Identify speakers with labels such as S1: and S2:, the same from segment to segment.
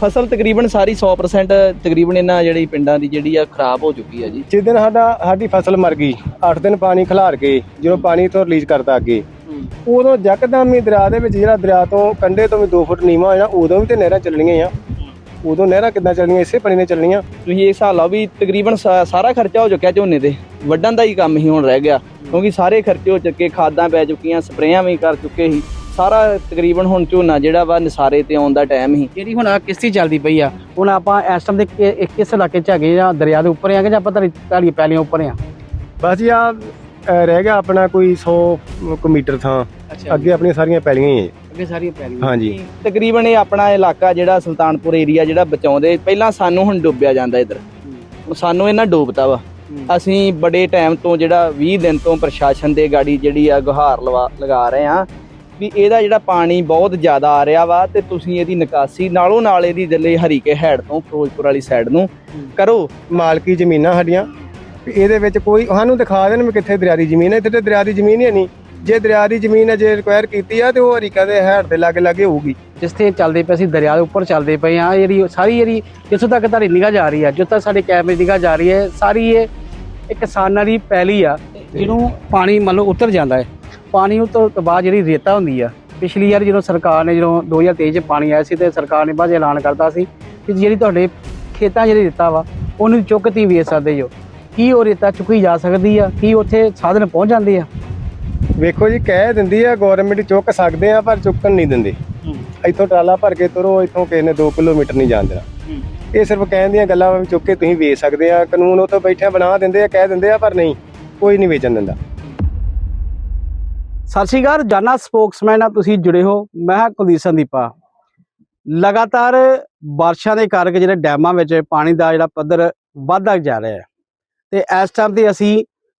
S1: ਫਸਲ ਤਕਰੀਬਨ ਸਾਰੀ 100% ਤਕਰੀਬਨ ਇਹਨਾਂ ਜਿਹੜੀ ਪਿੰਡਾਂ ਦੀ ਜਿਹੜੀ ਆ ਖਰਾਬ ਹੋ ਚੁੱਕੀ ਆ ਜੀ।
S2: ਜਿਸ ਦਿਨ ਸਾਡਾ ਸਾਡੀ ਫਸਲ ਮਰ ਗਈ 8 ਦਿਨ ਪਾਣੀ ਖਿਲਾਰ ਕੇ ਜਦੋਂ ਪਾਣੀ ਤੋਂ ਰਿਲੀਜ਼ ਕਰਤਾ ਅੱਗੇ। ਉਦੋਂ ਯਕਦਮ ਹੀ ਦਰਿਆ ਦੇ ਵਿੱਚ ਜਿਹੜਾ ਦਰਿਆ ਤੋਂ ਕੰਢੇ ਤੋਂ ਵੀ 2 ਫੁੱਟ ਨੀਵਾਂ ਹੋ ਜਾਣਾ ਉਦੋਂ ਵੀ ਤੇ ਨਹਿਰਾਂ ਚੱਲਣੀਆਂ ਆ। ਉਦੋਂ ਨਹਿਰਾਂ ਕਿੱਦਾਂ ਚੱਲਣੀਆਂ ਇਸੇ ਪਾਣੀ ਨੇ ਚੱਲਣੀਆਂ।
S1: ਤੁਸੀਂ ਇਹ ਹਿਸਾਬ ਲਾਓ ਵੀ ਤਕਰੀਬਨ ਸਾਰਾ ਖਰਚਾ ਹੋ ਚੁੱਕਿਆ ਝੋਨੇ ਤੇ। ਵੱਢਣ ਦਾ ਹੀ ਕੰਮ ਹੀ ਹੁਣ ਰਹਿ ਗਿਆ ਕਿਉਂਕਿ ਸਾਰੇ ਖਰਚੇ ਹੋ ਚੁੱਕੇ ਖਾਦਾਂ ਪੈ ਚੁੱਕੀਆਂ ਸਪਰੇਆਂ ਵੀ ਕਰ ਚੁੱਕੇ ਸੀ। ਸਾਰਾ ਤਕਰੀਬਨ ਹੁਣ ਝੋਨਾ ਜਿਹੜਾ ਵਾ ਨਿਸਾਰੇ ਤੇ ਆਉਣ ਦਾ ਟਾਈਮ ਹੀ
S3: ਜਿਹੜੀ ਹੁਣ ਆ ਕਿਸ਼ਤੀ ਚੱਲਦੀ ਪਈ ਆ ਹੁਣ ਆਪਾਂ ਇਸ ਟਾਈਮ ਦੇ ਕਿਸ ਇਲਾਕੇ 'ਚ ਹੈਗੇ ਜਾਂ ਦਰਿਆ ਦੇ ਉੱਪਰ ਆ ਕਿ ਜਾਂ ਆਪਾਂ ਧਾਰੀ ਪੈਲੀਆਂ ਉੱਪਰ ਆ?
S2: ਬਸ ਜੀ ਆ ਰਹਿ ਗਿਆ ਆਪਣਾ ਕੋਈ 100 ਕੁ ਮੀਟਰ ਥਾਂ। ਅੱਗੇ ਆਪਣੀਆਂ ਸਾਰੀਆਂ ਪੈਲੀਆਂ ਹੀ ਹੈ
S3: ਅੱਗੇ ਸਾਰੀਆਂ ਪੈਲੀਆਂ।
S2: ਹਾਂਜੀ।
S1: ਤਕਰੀਬਨ ਇਹ ਆਪਣਾ ਇਲਾਕਾ ਜਿਹੜਾ ਸੁਲਤਾਨਪੁਰ ਏਰੀਆ ਜਿਹੜਾ ਬਚਾਉਂਦੇ ਪਹਿਲਾਂ ਸਾਨੂੰ ਹੁਣ ਡੁੱਬਿਆ ਜਾਂਦਾ ਇਧਰ। ਸਾਨੂੰ ਇਹਨਾਂ ਡੋਬਤਾ ਵਾ। ਅਸੀਂ ਬੜੇ ਟਾਈਮ ਤੋਂ ਜਿਹੜਾ 20 ਦਿਨ ਤੋਂ ਪ੍ਰਸ਼ਾਸਨ ਦੇ ਗਾੜੀ ਜਿਹੜੀ ਆ ਗੁਹਾਰ ਲਵਾ ਲਗਾ ਰਹੇ ਆ। ਵੀ ਇਹਦਾ ਜਿਹੜਾ ਪਾਣੀ ਬਹੁਤ ਜ਼ਿਆਦਾ ਆ ਰਿਹਾ ਵਾ ਤੇ ਤੁਸੀਂ ਇਹਦੀ ਨਿਕਾਸੀ ਨਾਲੋਂ ਨਾਲ ਇਹਦੀ ਦਿੱਲੇ ਹਰੀਕੇ ਹੈਡ ਤੋਂ ਫਿਰੋਜ਼ਪੁਰ ਵਾਲੀ ਸਾਈਡ ਨੂੰ ਕਰੋ।
S2: ਮਾਲਕੀ ਜ਼ਮੀਨਾਂ ਸਾਡੀਆਂ। ਇਹਦੇ ਵਿੱਚ ਕੋਈ ਸਾਨੂੰ ਦਿਖਾ ਦੇਣ ਵੀ ਕਿੱਥੇ ਦਰਿਆ ਦੀ ਜ਼ਮੀਨ ਹੈ। ਇੱਥੇ ਤੇ ਦਰਿਆ ਦੀ ਜ਼ਮੀਨ ਹੀ ਨਹੀਂ। ਜੇ ਦਰਿਆ ਦੀ ਜ਼ਮੀਨ ਜੇ ਰਿਕੁਆਇਰ ਕੀਤੀ ਆ ਤੇ ਉਹ ਹਰੀਕਾ ਦੇ ਹੈਡ ਦੇ ਲਾਗੇ ਲਾਗੇ ਹੋਊਗੀ।
S3: ਜਿਸ ਤੇ ਚੱਲਦੇ ਪਏ ਅਸੀਂ ਦਰਿਆ ਦੇ ਉੱਪਰ ਚੱਲਦੇ ਪਏ ਆ ਜਿਹੜੀ ਸਾਰੀ ਜਿਹੜੀ ਜਿੱਥੋਂ ਤੱਕ ਤੁਹਾਡੀ ਨਿਗਾਹ ਜਾ ਰਹੀ ਆ ਜਿੱਥੋਂ ਤੱਕ ਸਾਡੇ ਕੈਮਰੇ ਦੀ ਨਿਗਾਹ ਜਾ ਰਹੀ ਹੈ ਸਾਰੀ ਇਹ ਇੱਕ ਕਿਸਾਨਾਂ ਦੀ ਪੈਲੀ ਆ ਜਿਹਨੂੰ ਪਾਣੀ ਮੰਨ ਲਓ ਉਤਰ ਜਾਂਦਾ ਹੈ। ਪਾਣੀ ਉਤਰ ਤੋਂ ਬਾਅਦ ਜਿਹੜੀ ਰੇਤਾ ਹੁੰਦੀ ਆ ਪਿਛਲੀ ਵਾਰ ਜਦੋਂ ਸਰਕਾਰ ਨੇ ਜਦੋਂ 2023 ਚ ਪਾਣੀ ਆਇਆ ਸੀ ਤੇ ਸਰਕਾਰ ਨੇ ਬਾਅਦ 'ਚ ਐਲਾਨ ਕਰਤਾ ਸੀ ਕਿ ਜਿਹੜੀ ਤੁਹਾਡੇ ਖੇਤਾਂ ਜਿਹੜੀ ਰੇਤਾ ਵਾ ਉਹਨੂੰ ਚੁੱਕ ਤੀ ਵੇਚ ਸਕਦੇ ਹੋ। ਕੀ ਉਹ ਰੇਤਾ ਚੁੱਕੀ ਜਾ ਸਕਦੀ ਆ? ਕੀ ਉੱਥੇ ਸਾਧਨ ਪਹੁੰਚ ਜਾਂਦੇ ਆ?
S2: ਵੇਖੋ ਜੀ ਕਹਿ ਦਿੰਦੀ ਆ ਗਵਰਨਮੈਂਟ ਚੁੱਕ ਸਕਦੇ ਆ ਪਰ ਚੁੱਕਣ ਨਹੀਂ ਦਿੰਦੇ। ਇੱਥੋਂ ਟਰਾਲਾ ਭਰ ਕੇ ਤੁਰੋ ਇੱਥੋਂ ਕਿਸੇ ਨੇ 2 ਕਿਲੋਮੀਟਰ ਨਹੀਂ ਜਾਣ ਦੇਣਾ। ਇਹ ਸਿਰਫ ਕਹਿਣ ਦੀਆਂ ਗੱਲਾਂ ਚੁੱਕ ਕੇ ਤੁਸੀਂ ਵੇਚ ਸਕਦੇ ਆ ਕਾਨੂੰਨ ਉਹ ਤੋਂ ਬੈਠਿਆਂ ਬਣਾ ਦਿੰਦੇ ਆ ਕਹਿ ਦਿੰਦੇ ਆ ਪਰ ਨਹੀਂ ਕੋਈ ਨਹੀਂ ਵੇਚਣ ਦਿੰਦਾ।
S3: ਸਤਿ ਸ਼੍ਰੀ ਅਕਾਲ, ਜਾਨਾ ਸਪੋਕਸਮੈਨ ਆ, ਤੁਸੀਂ ਜੁੜੇ ਹੋ, ਮੈਂ ਕੁਲਦੀਪ ਸੰਦੀਪਾ। ਲਗਾਤਾਰ ਬਾਰਿਸ਼ਾਂ ਦੇ ਕਰਕੇ ਜਿਹੜੇ ਡੈਮਾਂ ਵਿੱਚ ਪਾਣੀ ਦਾ ਜਿਹੜਾ ਪੱਧਰ ਵਧਦਾ ਜਾ ਰਿਹਾ ਹੈ। ਤੇ ਇਸ ਟਾਈਮ ਤੇ ਅਸੀਂ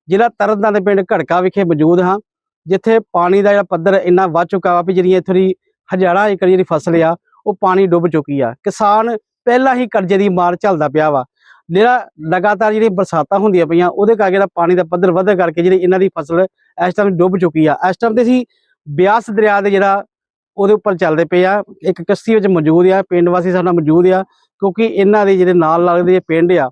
S3: ਜ਼ਿਲ੍ਹਾ ਤਰਨਤਾਰਨ ਦੇ ਪਿੰਡ ਘੜਕਾ ਵਿਖੇ ਮੌਜੂਦ ਹਾਂ, ਜਿੱਥੇ ਪਾਣੀ ਦਾ ਜਿਹੜਾ ਪੱਧਰ ਇੰਨਾ ਵੱਧ ਚੁੱਕਾ ਵਾ ਵੀ ਜਿਹੜੀ ਇੱਥੋਂ ਦੀ ਹਜ਼ਾਰਾਂ ਏਕੜ ਜਿਹੜੀ ਫਸਲ ਆ, ਉਹ ਪਾਣੀ ਡੁੱਬ ਚੁੱਕੀ ਆ। ਕਿਸਾਨ ਪਹਿਲਾਂ ਹੀ ਕਰਜ਼ੇ ਦੀ ਮਾਰ ਝੱਲਦਾ ਪਿਆ ਵਾ। ਜਿਹੜਾ ਲਗਾਤਾਰ ਜਿਹੜੀ ਬਰਸਾਤਾਂ ਹੁੰਦੀਆਂ ਪਈਆਂ, ਉਹਦੇ ਕਰਕੇ ਜਿਹੜਾ ਪਾਣੀ ਦਾ ਪੱਧਰ ਵਧਣ ਕਰਕੇ ਜਿਹੜੀ ਇਹਨਾਂ ਦੀ ਫਸਲ ਇਸ ਟਾਈਮ ਡੁੱਬ ਚੁੱਕੀ ਆ। ਇਸ ਟਾਈਮ ਤੇ ਅਸੀਂ ਬਿਆਸ ਦਰਿਆ ਦੇ ਜਿਹੜਾ ਉਹਦੇ ਉੱਪਰ ਚੱਲਦੇ ਪਏ ਆ। ਇੱਕ ਕਸ਼ਤੀ ਵਿੱਚ ਮੌਜੂਦ ਆ, ਪਿੰਡ ਵਾਸੀ ਸਾਡਾ ਮੌਜੂਦ ਆ, ਕਿਉਂਕਿ ਇਹਨਾਂ ਦੇ ਜਿਹੜੇ ਨਾਲ ਲੱਗਦੇ ਪਿੰਡ ਆ,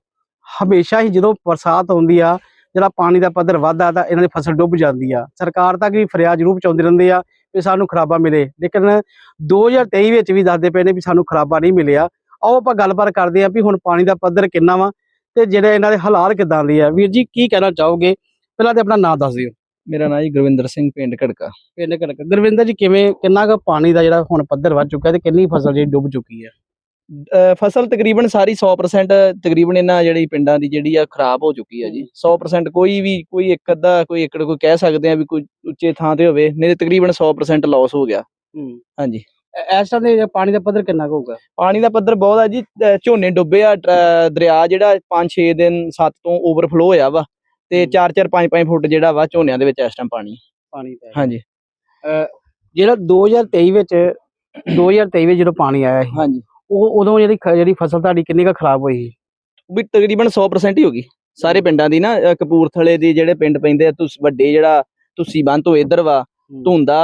S3: ਹਮੇਸ਼ਾ ਹੀ ਜਦੋਂ ਬਰਸਾਤ ਹੁੰਦੀ ਆ, ਜਿਹੜਾ ਪਾਣੀ ਦਾ ਪੱਧਰ ਵੱਧਦਾ ਤਾਂ ਇਹਨਾਂ ਦੀ ਫਸਲ ਡੁੱਬ ਜਾਂਦੀ ਆ। ਸਰਕਾਰ ਤੱਕ ਵੀ ਫਰਿਆਦ ਜ਼ਰੂਰ ਪਹੁੰਚਾਉਂਦੇ ਰਹਿੰਦੇ ਆ ਕਿ ਸਾਨੂੰ ਖਰਾਬਾ ਮਿਲੇ। ਲੇਕਿਨ 2023 ਵਿੱਚ ਵੀ ਦੱਸਦੇ ਪਏ ਨੇ ਵੀ ਸਾਨੂੰ ਖਰਾਬਾ ਨਹੀਂ ਮਿਲਿਆ। ਆਓ ਆਪਾਂ ਗੱਲਬਾਤ ਕਰਦੇ ਆ ਵੀ ਹੁਣ ਪਾਣੀ ਦਾ ਪੱਧਰ ਕਿੰਨਾ ਵਾ ਤੇ ਜਿਹੜੇ ਇਹਨਾਂ ਦੇ ਹਾਲਾਤ ਕਿਦਾਂ ਦੇ ਆ। ਵੀਰ ਜੀ ਕੀ ਕਹਿਣਾ ਚਾਹੋਗੇ? ਪਹਿਲਾਂ ਤੇ ਆਪਣਾ ਨਾਮ ਦੱਸ ਦਿਓ।
S1: ਮੇਰਾ ਨਾਮ ਜੀ ਗੁਰਵਿੰਦਰ ਸਿੰਘ ਪਿੰਡ ਘੜਕਾ।
S3: ਪਿੰਡ ਕਣਕ ਗੁਰਵਿੰਦਰ ਜੀ ਕਿਵੇਂ ਕਿੰਨਾ ਕੁ ਪਾਣੀ ਦਾ ਜਿਹੜਾ ਹੁਣ ਪੱਧਰ ਵੱਧ ਚੁੱਕਾ ਤੇ ਕਿੰਨੀ ਫਸਲ ਜਿਹੜੀ ਡੁੱਬ ਚੁੱਕੀ ਹੈ
S1: ਫਸਲ ਤਕਰੀਬਨ ਸਾਰੀ 100% ਤਕਰੀਬਨ ਇਹਨਾਂ ਜਿਹੜੀ ਪਿੰਡਾਂ ਦੀ ਜਿਹੜੀ ਆ ਖਰਾਬ ਹੋ ਚੁੱਕੀ ਆ ਜੀ। 100% ਕੋਈ ਵੀ ਕੋਈ ਇੱਕ ਅੱਧਾ ਕੋਈ ਏਕੜ ਕੋਈ ਕਹਿ ਸਕਦੇ ਆ ਵੀ ਕੋਈ ਉੱਚੇ ਥਾਂ ਤੇ ਹੋਵੇ ਨਹੀਂ ਤਕਰੀਬਨ 100% ਲਾਸ ਹੋ ਗਿਆ। ਹਾਂਜੀ।
S3: ਇਸ ਟਾਈਮ ਦੇ ਪਾਣੀ ਦਾ ਪੱਧਰ ਕਿੰਨਾ ਹੋਊਗਾ?
S1: ਪਾਣੀ ਦਾ ਪੱਧਰ ਬਹੁਤ ਆ ਜੀ ਝੋਨੇ ਡੁੱਬੇ ਆ ਦਰਿਆ ਜਿਹੜਾ 5-6 ਦਿਨ 7 ਤੋਂ ਓਵਰਫਲੋ ਹੋਇਆ ਵਾ ਤੇ
S3: ਹੂੰ।
S1: 4-4 5-5 ਫੁੱਟ ਜਿਹੜਾ ਵਾ ਝੋਨਿਆਂ ਦੇ ਵਿੱਚ ਇਸ ਟਾਈਮ ਪਾਣੀ।
S3: ਪਾਣੀ ਦਾ
S1: ਹਾਂਜੀ।
S3: ਜਿਹੜਾ 2023 ਵਿੱਚ 2023 ਵਿੱਚ ਜਦੋਂ ਪਾਣੀ ਆਇਆ ਸੀ
S1: ਹਾਂਜੀ।
S3: ਉਹ ਉਦੋਂ ਜਿਹੜੀ ਜਿਹੜੀ ਫਸਲ ਤੁਹਾਡੀ ਕਿੰਨੀ ਕੁ ਖਰਾਬ ਹੋਈ ਸੀ?
S1: ਵੀ ਤਕਰੀਬਨ 100% ਹੀ ਹੋ ਗਈ। ਸਾਰੇ ਪਿੰਡਾਂ ਦੀ ਨਾ ਕਪੂਰਥਲੇ ਦੀ ਜਿਹੜੇ ਪਿੰਡ ਪੈਂਦੇ ਆ ਤੁਸ ਵੱਡੇ ਜਿਹੜਾ ਤੁਸੀਂ ਬੰਦ ਤੋਂ ਇਧਰ ਵਾ ਧੁੰਦਾ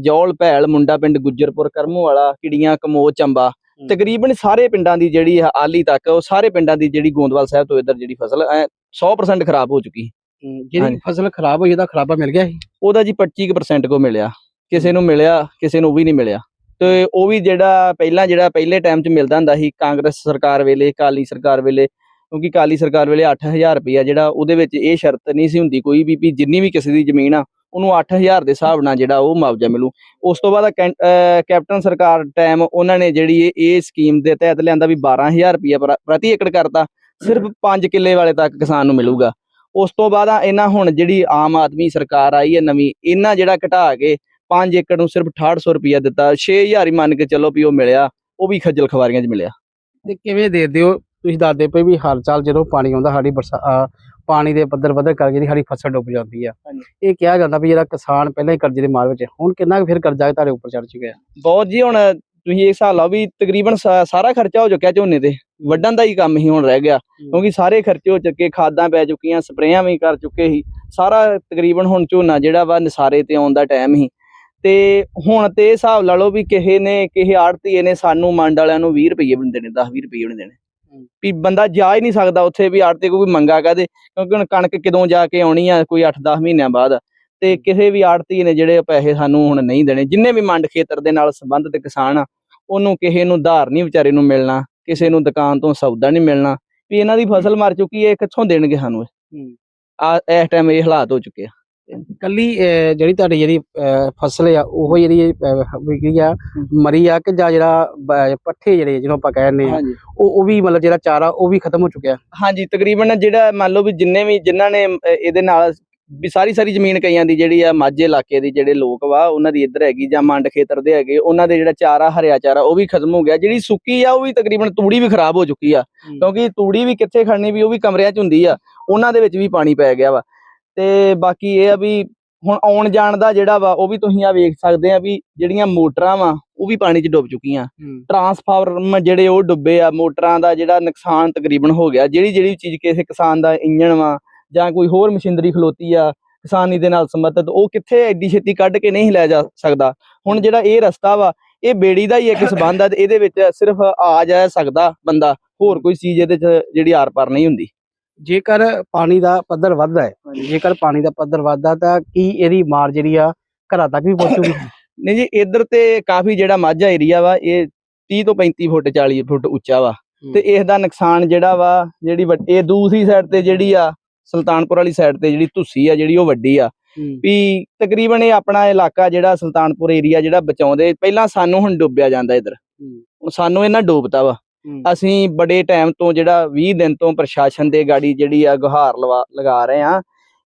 S1: ਜੌਲ ਭੈਲ ਮੁੰਡਾ ਪਿੰਡ ਗੁੱਜਰਪੁਰ ਕਰਮੂ ਵਾਲਾ ਕਿੜੀਆਂ ਕਮੋ ਚੰਬਾ। ਤਕਰੀਬਨ ਸਾਰੇ ਪਿੰਡਾਂ ਦੀ ਜਿਹੜੀ ਆਲੀ ਤੱਕ ਉਹ ਸਾਰੇ ਪਿੰਡਾਂ ਦੀ ਜਿਹੜੀ ਗੋਂਦਵਾਲ ਸਾਹਿਬ ਤੋਂ ਇਧਰ ਜਿਹੜੀ ਫਸਲ ਐ 100% ਖਰਾਬ ਹੋ ਚੁੱਕੀ।
S3: ਜਿਹੜੀ। ਫਸਲ ਖਰਾਬ ਹੋਈ ਉਹਦਾ ਖਰਾਬਾ ਮਿਲ ਗਿਆ ਸੀ?
S1: ਉਹਦਾ ਜੀ 25% ਕੋ ਮਿਲਿਆ। ਕਿਸੇ ਨੂੰ ਮਿਲਿਆ ਕਿਸੇ ਨੂੰ ਉਹ ਵੀ ਨਹੀਂ ਮਿਲਿਆ। ਤੇ ਉਹ ਵੀ ਜਿਹੜਾ ਪਹਿਲਾਂ ਜਿਹੜਾ ਪਹਿਲੇ ਟਾਈਮ 'ਚ ਮਿਲਦਾ ਹੁੰਦਾ ਸੀ ਕਾਂਗਰਸ ਸਰਕਾਰ ਵੇਲੇ ਕਾਲੀ ਸਰਕਾਰ ਵੇਲੇ ਕਿਉਂਕਿ ਕਾਲੀ ਸਰਕਾਰ ਵੇਲੇ 8000 ਰੁਪਇਆ ਜਿਹੜਾ ਉਹਦੇ ਵਿੱਚ ਇਹ ਸ਼ਰਤ ਨਹੀਂ ਸੀ ਹੁੰਦੀ ਕੋਈ ਵੀ ਵੀ ਜਿੰਨੀ ਵੀ ਕਿਸੇ ਦੀ ਜ਼ਮੀਨ ਆ ਉਹਨੂੰ 8000 ਦੇ ਹਿਸਾਬ ਨਾਲ ਜਿਹੜਾ ਉਹ ਮੁਆਵਜ਼ਾ ਮਿਲੂ। ਉਸ ਤੋਂ ਬਾਅਦ ਕੈਪਟਨ ਸਰਕਾਰ ਟਾਈਮ ਉਹਨਾਂ ਨੇ ਜਿਹੜੀ ਇਹ- ਸਕੀਮ ਦੇ ਤਹਿਤ ਲਿਆਂਦਾ ਵੀ 12000 ਰੁਪਇਆ ਪ੍ਰ- ਪ੍ਰਤੀ ਏਕੜ ਕਰਤਾ ਸਿਰਫ 5 ਕਿੱਲੇ ਵਾਲੇ ਤੱਕ ਕਿਸਾਨ ਨੂੰ ਮਿਲੂਗਾ। ਉਸ ਤੋਂ ਬਾਅਦ ਇਹਨਾਂ ਹੁਣ ਜਿਹੜੀ ਆਮ ਆਦਮੀ ਸਰਕਾਰ ਆਈ ਹੈ ਨਵੀਂ ਇਹਨਾਂ ਜਿਹੜਾ ਘਟਾ ਕੇ 5 ਏਕੜ ਨੂੰ ਸਿਰਫ 6800 ਰੁਪਇਆ ਦਿੱਤਾ 6000 ਹੀ ਮੰਨ ਕੇ ਚੱਲੋ ਵੀ ਉਹ ਮਿਲਿਆ ਉਹ ਵੀ ਖੱਜਲ ਖਵਾਰੀਆਂ 'ਚ ਮਿਲਿਆ।
S3: ਤੇ ਕਿਵੇਂ ਦੇ ਦਿਓ? ਤੁਸੀਂ ਦੱਸਦੇ ਪਏ ਵੀ ਹਰ ਸਾਲ ਜਦੋਂ ਪਾਣੀ ਆਉਂਦਾ ਸਾਡੀ ਬਰਸਾ ਪਾਣੀ ਦੇ ਪੱਧਰ ਵਧਣ ਕਰਕੇ ਜਿਹੜੀ ਸਾਡੀ ਫਸਲ ਡੁੱਬ ਜਾਂਦੀ ਆ। ਇਹ ਕਿਹਾ ਜਾਂਦਾ ਵੀ ਜਿਹੜਾ ਕਿਸਾਨ ਪਹਿਲਾਂ ਹੀ ਕਰਜ਼ੇ ਦੀ ਮਾਰ ਵਿੱਚ ਹੁਣ ਕਿੰਨਾ ਕੁ ਫਿਰ ਕਰਜ਼ਾ ਤੁਹਾਡੇ ਉੱਪਰ ਚੜ ਚੁੱਕਿਆ
S1: ਬਹੁਤ ਜੀ ਹੁਣ ਤੁਸੀਂ ਇਹ ਹਿਸਾਬ ਲਾਓ ਵੀ ਤਕਰੀਬਨ ਸਾਰਾ ਖਰਚਾ ਹੋ ਚੁੱਕਿਆ ਝੋਨੇ ਤੇ। ਵੱਢਣ ਦਾ ਹੀ ਕੰਮ ਹੀ ਹੁਣ ਰਹਿ ਗਿਆ ਕਿਉਂਕਿ ਸਾਰੇ ਖਰਚੇ ਹੋ ਚੁੱਕੇ ਖਾਦਾਂ ਪੈ ਚੁੱਕੀਆਂ ਸਪਰੇਆਂ ਵੀ ਕਰ ਚੁੱਕੇ ਸੀ। ਸਾਰਾ ਤਕਰੀਬਨ ਹੁਣ ਝੋਨਾ ਜਿਹੜਾ ਵਾ ਨਿਸਾਰੇ ਤੇ ਆਉਣ ਦਾ ਟਾਈਮ ਹੀ ਤੇ ਹੁਣ ਤੇ ਹਿਸਾਬ ਲਾ ਲਓ ਵੀ ਕਿਸੇ ਨੇ ਕਿਸੇ ਆੜਤੀਏ ਨੇ ਸਾਨੂੰ ਮੰਡ ਵਾਲਿਆਂ ਨੂੰ 20 ਰੁਪਏ ਵੀ ਦੇਣੇ 10 20 ਰੁਪਏ ਵੀ ਦੇਣੇ। ਵੀ ਬੰਦਾ ਜਾ ਹੀ ਨਹੀਂ ਸਕਦਾ ਉੱਥੇ ਵੀ ਆੜਤੀ ਕੋਈ ਮੰਗਾ ਕਾਦੇ ਕਿਉਂਕਿ ਹੁਣ ਕਣਕ ਕਦੋਂ ਜਾ ਕੇ ਆਉਣੀ ਆ ਕੋਈ 8-10 ਮਹੀਨਿਆਂ ਬਾਅਦ। ਤੇ ਕਿਸੇ ਵੀ ਆੜਤੀ ਨੇ ਜਿਹੜੇ ਪੈਸੇ ਸਾਨੂੰ ਹੁਣ ਨਹੀਂ ਦੇਣੇ ਜਿੰਨੇ ਵੀ ਮੰਡ ਖੇਤਰ ਦੇ ਨਾਲ ਸੰਬੰਧਿਤ ਕਿਸਾਨ ਆ ਉਹਨੂੰ ਕਿਸੇ ਨੂੰ ਧਾਰ ਨਹੀਂ ਵਿਚਾਰੇ ਨੂੰ ਮਿਲਣਾ ਕਿਸੇ ਨੂੰ ਦੁਕਾਨ ਤੋਂ ਸੌਦਾ ਨਹੀਂ ਮਿਲਣਾ ਵੀ ਇਹਨਾਂ ਦੀ ਫਸਲ ਮਰ ਚੁੱਕੀ ਹੈ ਕਿੱਥੋਂ ਦੇਣਗੇ ਸਾਨੂੰ ਇਹ? ਆ ਇਸ ਟਾਈਮ ਇਹ ਹਾਲਾਤ ਹੋ ਚੁੱਕੇ ਆ।
S3: ਕੱਲੀ ਜਿਹੜੀ ਤੁਹਾਡੀ ਜਿਹੜੀ ਫਸਲ ਆ ਉਹ ਜਿਹੜੀ ਅਹ, ਵਿਕੀ ਆ ਮਰੀ ਆ ਕਿ ਜਾਂ ਜਿਹੜਾ ਪੱਠੇ ਜਿਹੜੇ ਜਿਹਨੂੰ ਆਪਾਂ ਕਹਿੰਦੇ ਆ ਉਹ ਉਹ ਵੀ ਮਤਲਬ ਜਿਹੜਾ ਚਾਰਾ ਉਹ ਵੀ ਖਤਮ ਹੋ ਚੁੱਕਿਆ?
S1: ਹਾਂਜੀ ਤਕਰੀਬਨ ਜਿਹੜਾ ਮੰਨ ਲਓ ਵੀ ਜਿੰਨੇ ਵੀ ਜਿਨ੍ਹਾਂ ਨੇ ਇਹਦੇ ਨਾਲ ਵੀ ਸਾਰੀ ਸਾਰੀ ਜ਼ਮੀਨ ਕਈਆਂ ਦੀ ਜਿਹੜੀ ਆ ਮਾਝੇ ਇਲਾਕੇ ਦੀ ਜਿਹੜੇ ਲੋਕ ਵਾ ਉਹਨਾਂ ਦੀ ਇੱਧਰ ਹੈਗੀ ਜਾਂ ਮੰਡ ਖੇਤਰ ਦੇ ਹੈਗੇ ਉਹਨਾਂ ਦੇ ਜਿਹੜਾ ਚਾਰਾ ਹਰਿਆ ਚਾਰਾ ਉਹ ਵੀ ਖਤਮ ਹੋ ਗਿਆ। ਜਿਹੜੀ ਸੁੱਕੀ ਆ ਉਹ ਵੀ ਤਕਰੀਬਨ ਤੂੜੀ ਵੀ ਖਰਾਬ ਹੋ ਚੁੱਕੀ ਆ। ਕਿਉਂਕਿ ਤੂੜੀ ਵੀ ਕਿੱਥੇ ਖੜਨੀ ਵੀ ਉਹ ਵੀ ਕਮਰਿਆਂ 'ਚ ਹੁੰਦੀ ਆ। ਉਹਨਾਂ ਦੇ ਵਿੱਚ ਵੀ ਪਾਣੀ ਪੈ ਗਿਆ ਵਾ। ਤੇ ਬਾਕੀ ਇਹ ਆ ਵੀ ਹੁਣ ਆਉਣ ਜਾਣ ਦਾ ਜਿਹੜਾ ਵਾ ਉਹ ਵੀ ਤੁਸੀਂ ਆ ਵੇਖ ਸਕਦੇ ਆ ਵੀ ਜਿਹੜੀਆਂ ਮੋਟਰਾਂ ਵਾ ਉਹ ਵੀ ਪਾਣੀ 'ਚ ਡੁੱਬ ਚੁੱਕੀਆਂ। ਟਰਾਂਸਫਾਰਮ ਜਿਹੜੇ ਉਹ ਡੁੱਬੇ ਆ ਮੋਟਰਾਂ ਦਾ ਜਿਹੜਾ ਨੁਕਸਾਨ ਤਕਰੀਬਨ ਹੋ ਗਿਆ। ਜਿਹੜੀ ਜਿਹੜੀ ਚੀਜ਼ ਕਿਸੇ ਕਿਸਾਨ ਦਾ ਇੰਜਣ ਵਾ ਜਾਂ ਕੋਈ ਹੋਰ ਮਸ਼ੀਨਰੀ ਖਲੋਤੀ ਆ ਕਿਸਾਨੀ ਦੇ ਨਾਲ ਸੰਬੰਧਿਤ ਉਹ ਕਿੱਥੇ ਐਡੀ ਛੇਤੀ ਕੱਢ ਕੇ ਨਹੀਂ ਲੈ ਜਾ ਸਕਦਾ। ਹੁਣ ਜਿਹੜਾ ਇਹ ਰਸਤਾ ਵਾ ਇਹ ਬੇੜੀ ਦਾ ਹੀ ਇੱਕ ਸਬੰਧ ਆ ਤੇ ਇਹਦੇ ਵਿੱਚ ਸਿਰਫ ਆ ਜਾ ਸਕਦਾ ਬੰਦਾ ਹੋਰ ਕੋਈ ਚੀਜ਼ ਇਹਦੇ 'ਚ ਜਿਹੜੀ ਆਰ ਪਾਰ ਨਹੀਂ ਹੁੰਦੀ।
S3: ਜੇਕਰ ਪਾਣੀ ਦਾ ਪੱਧਰ ਵੱਧਦਾ ਹੈ ਜੇਕਰ ਪਾਣੀ ਦਾ ਪੱਧਰ ਵੱਧਦਾ ਤਾਂ ਕੀ ਇਹਦੀ ਮਾਰ ਜਿਹੜੀ ਆ ਘਰਾਂ ਤੱਕ ਵੀ ਪਹੁੰਚੂਗੀ?
S1: ਨਹੀਂ ਜੀ ਇੱਧਰ ਤੇ ਕਾਫੀ ਜਿਹੜਾ ਮਾਝਾ ਏਰੀਆ ਵਾ ਇਹ 30 ਤੋਂ 35 ਫੁੱਟ 40 ਫੁੱਟ ਉੱਚਾ ਵਾ। ਤੇ ਇਸ ਦਾ ਨੁਕਸਾਨ ਜਿਹੜਾ ਵਾ ਜਿਹੜੀ ਇਹ ਦੂਸਰੀ ਸਾਈਡ ਤੇ ਜਿਹੜੀ ਆ ਸੁਲਤਾਨਪੁਰ ਵਾਲੀ ਸਾਈਡ ਤੇ ਜਿਹੜੀ ਧੁੱਸੀ ਆ ਜਿਹੜੀ ਉਹ ਵੱਡੀ ਆ। ਵੀ ਤਕਰੀਬਨ ਇਹ ਆਪਣਾ ਇਲਾਕਾ ਜਿਹੜਾ ਸੁਲਤਾਨਪੁਰ ਏਰੀਆ ਜਿਹੜਾ ਬਚਾਉਂਦੇ ਪਹਿਲਾਂ ਸਾਨੂੰ ਹੁਣ ਡੁੱਬਿਆ ਜਾਂਦਾ ਇੱਧਰ। ਹੁਣ ਸਾਨੂੰ ਇਹਨਾਂ ਡੋਬਤਾ ਵਾ। ਅਸੀਂ ਬੜੇ ਟਾਈਮ ਤੋਂ ਜਿਹੜਾ 20 ਦਿਨ ਤੋਂ ਪ੍ਰਸ਼ਾਸਨ ਦੇ ਗਾੜੀ ਜਿਹੜੀ ਆ ਗੁਹਾਰ ਲਵਾ ਲਗਾ ਰਹੇ ਆ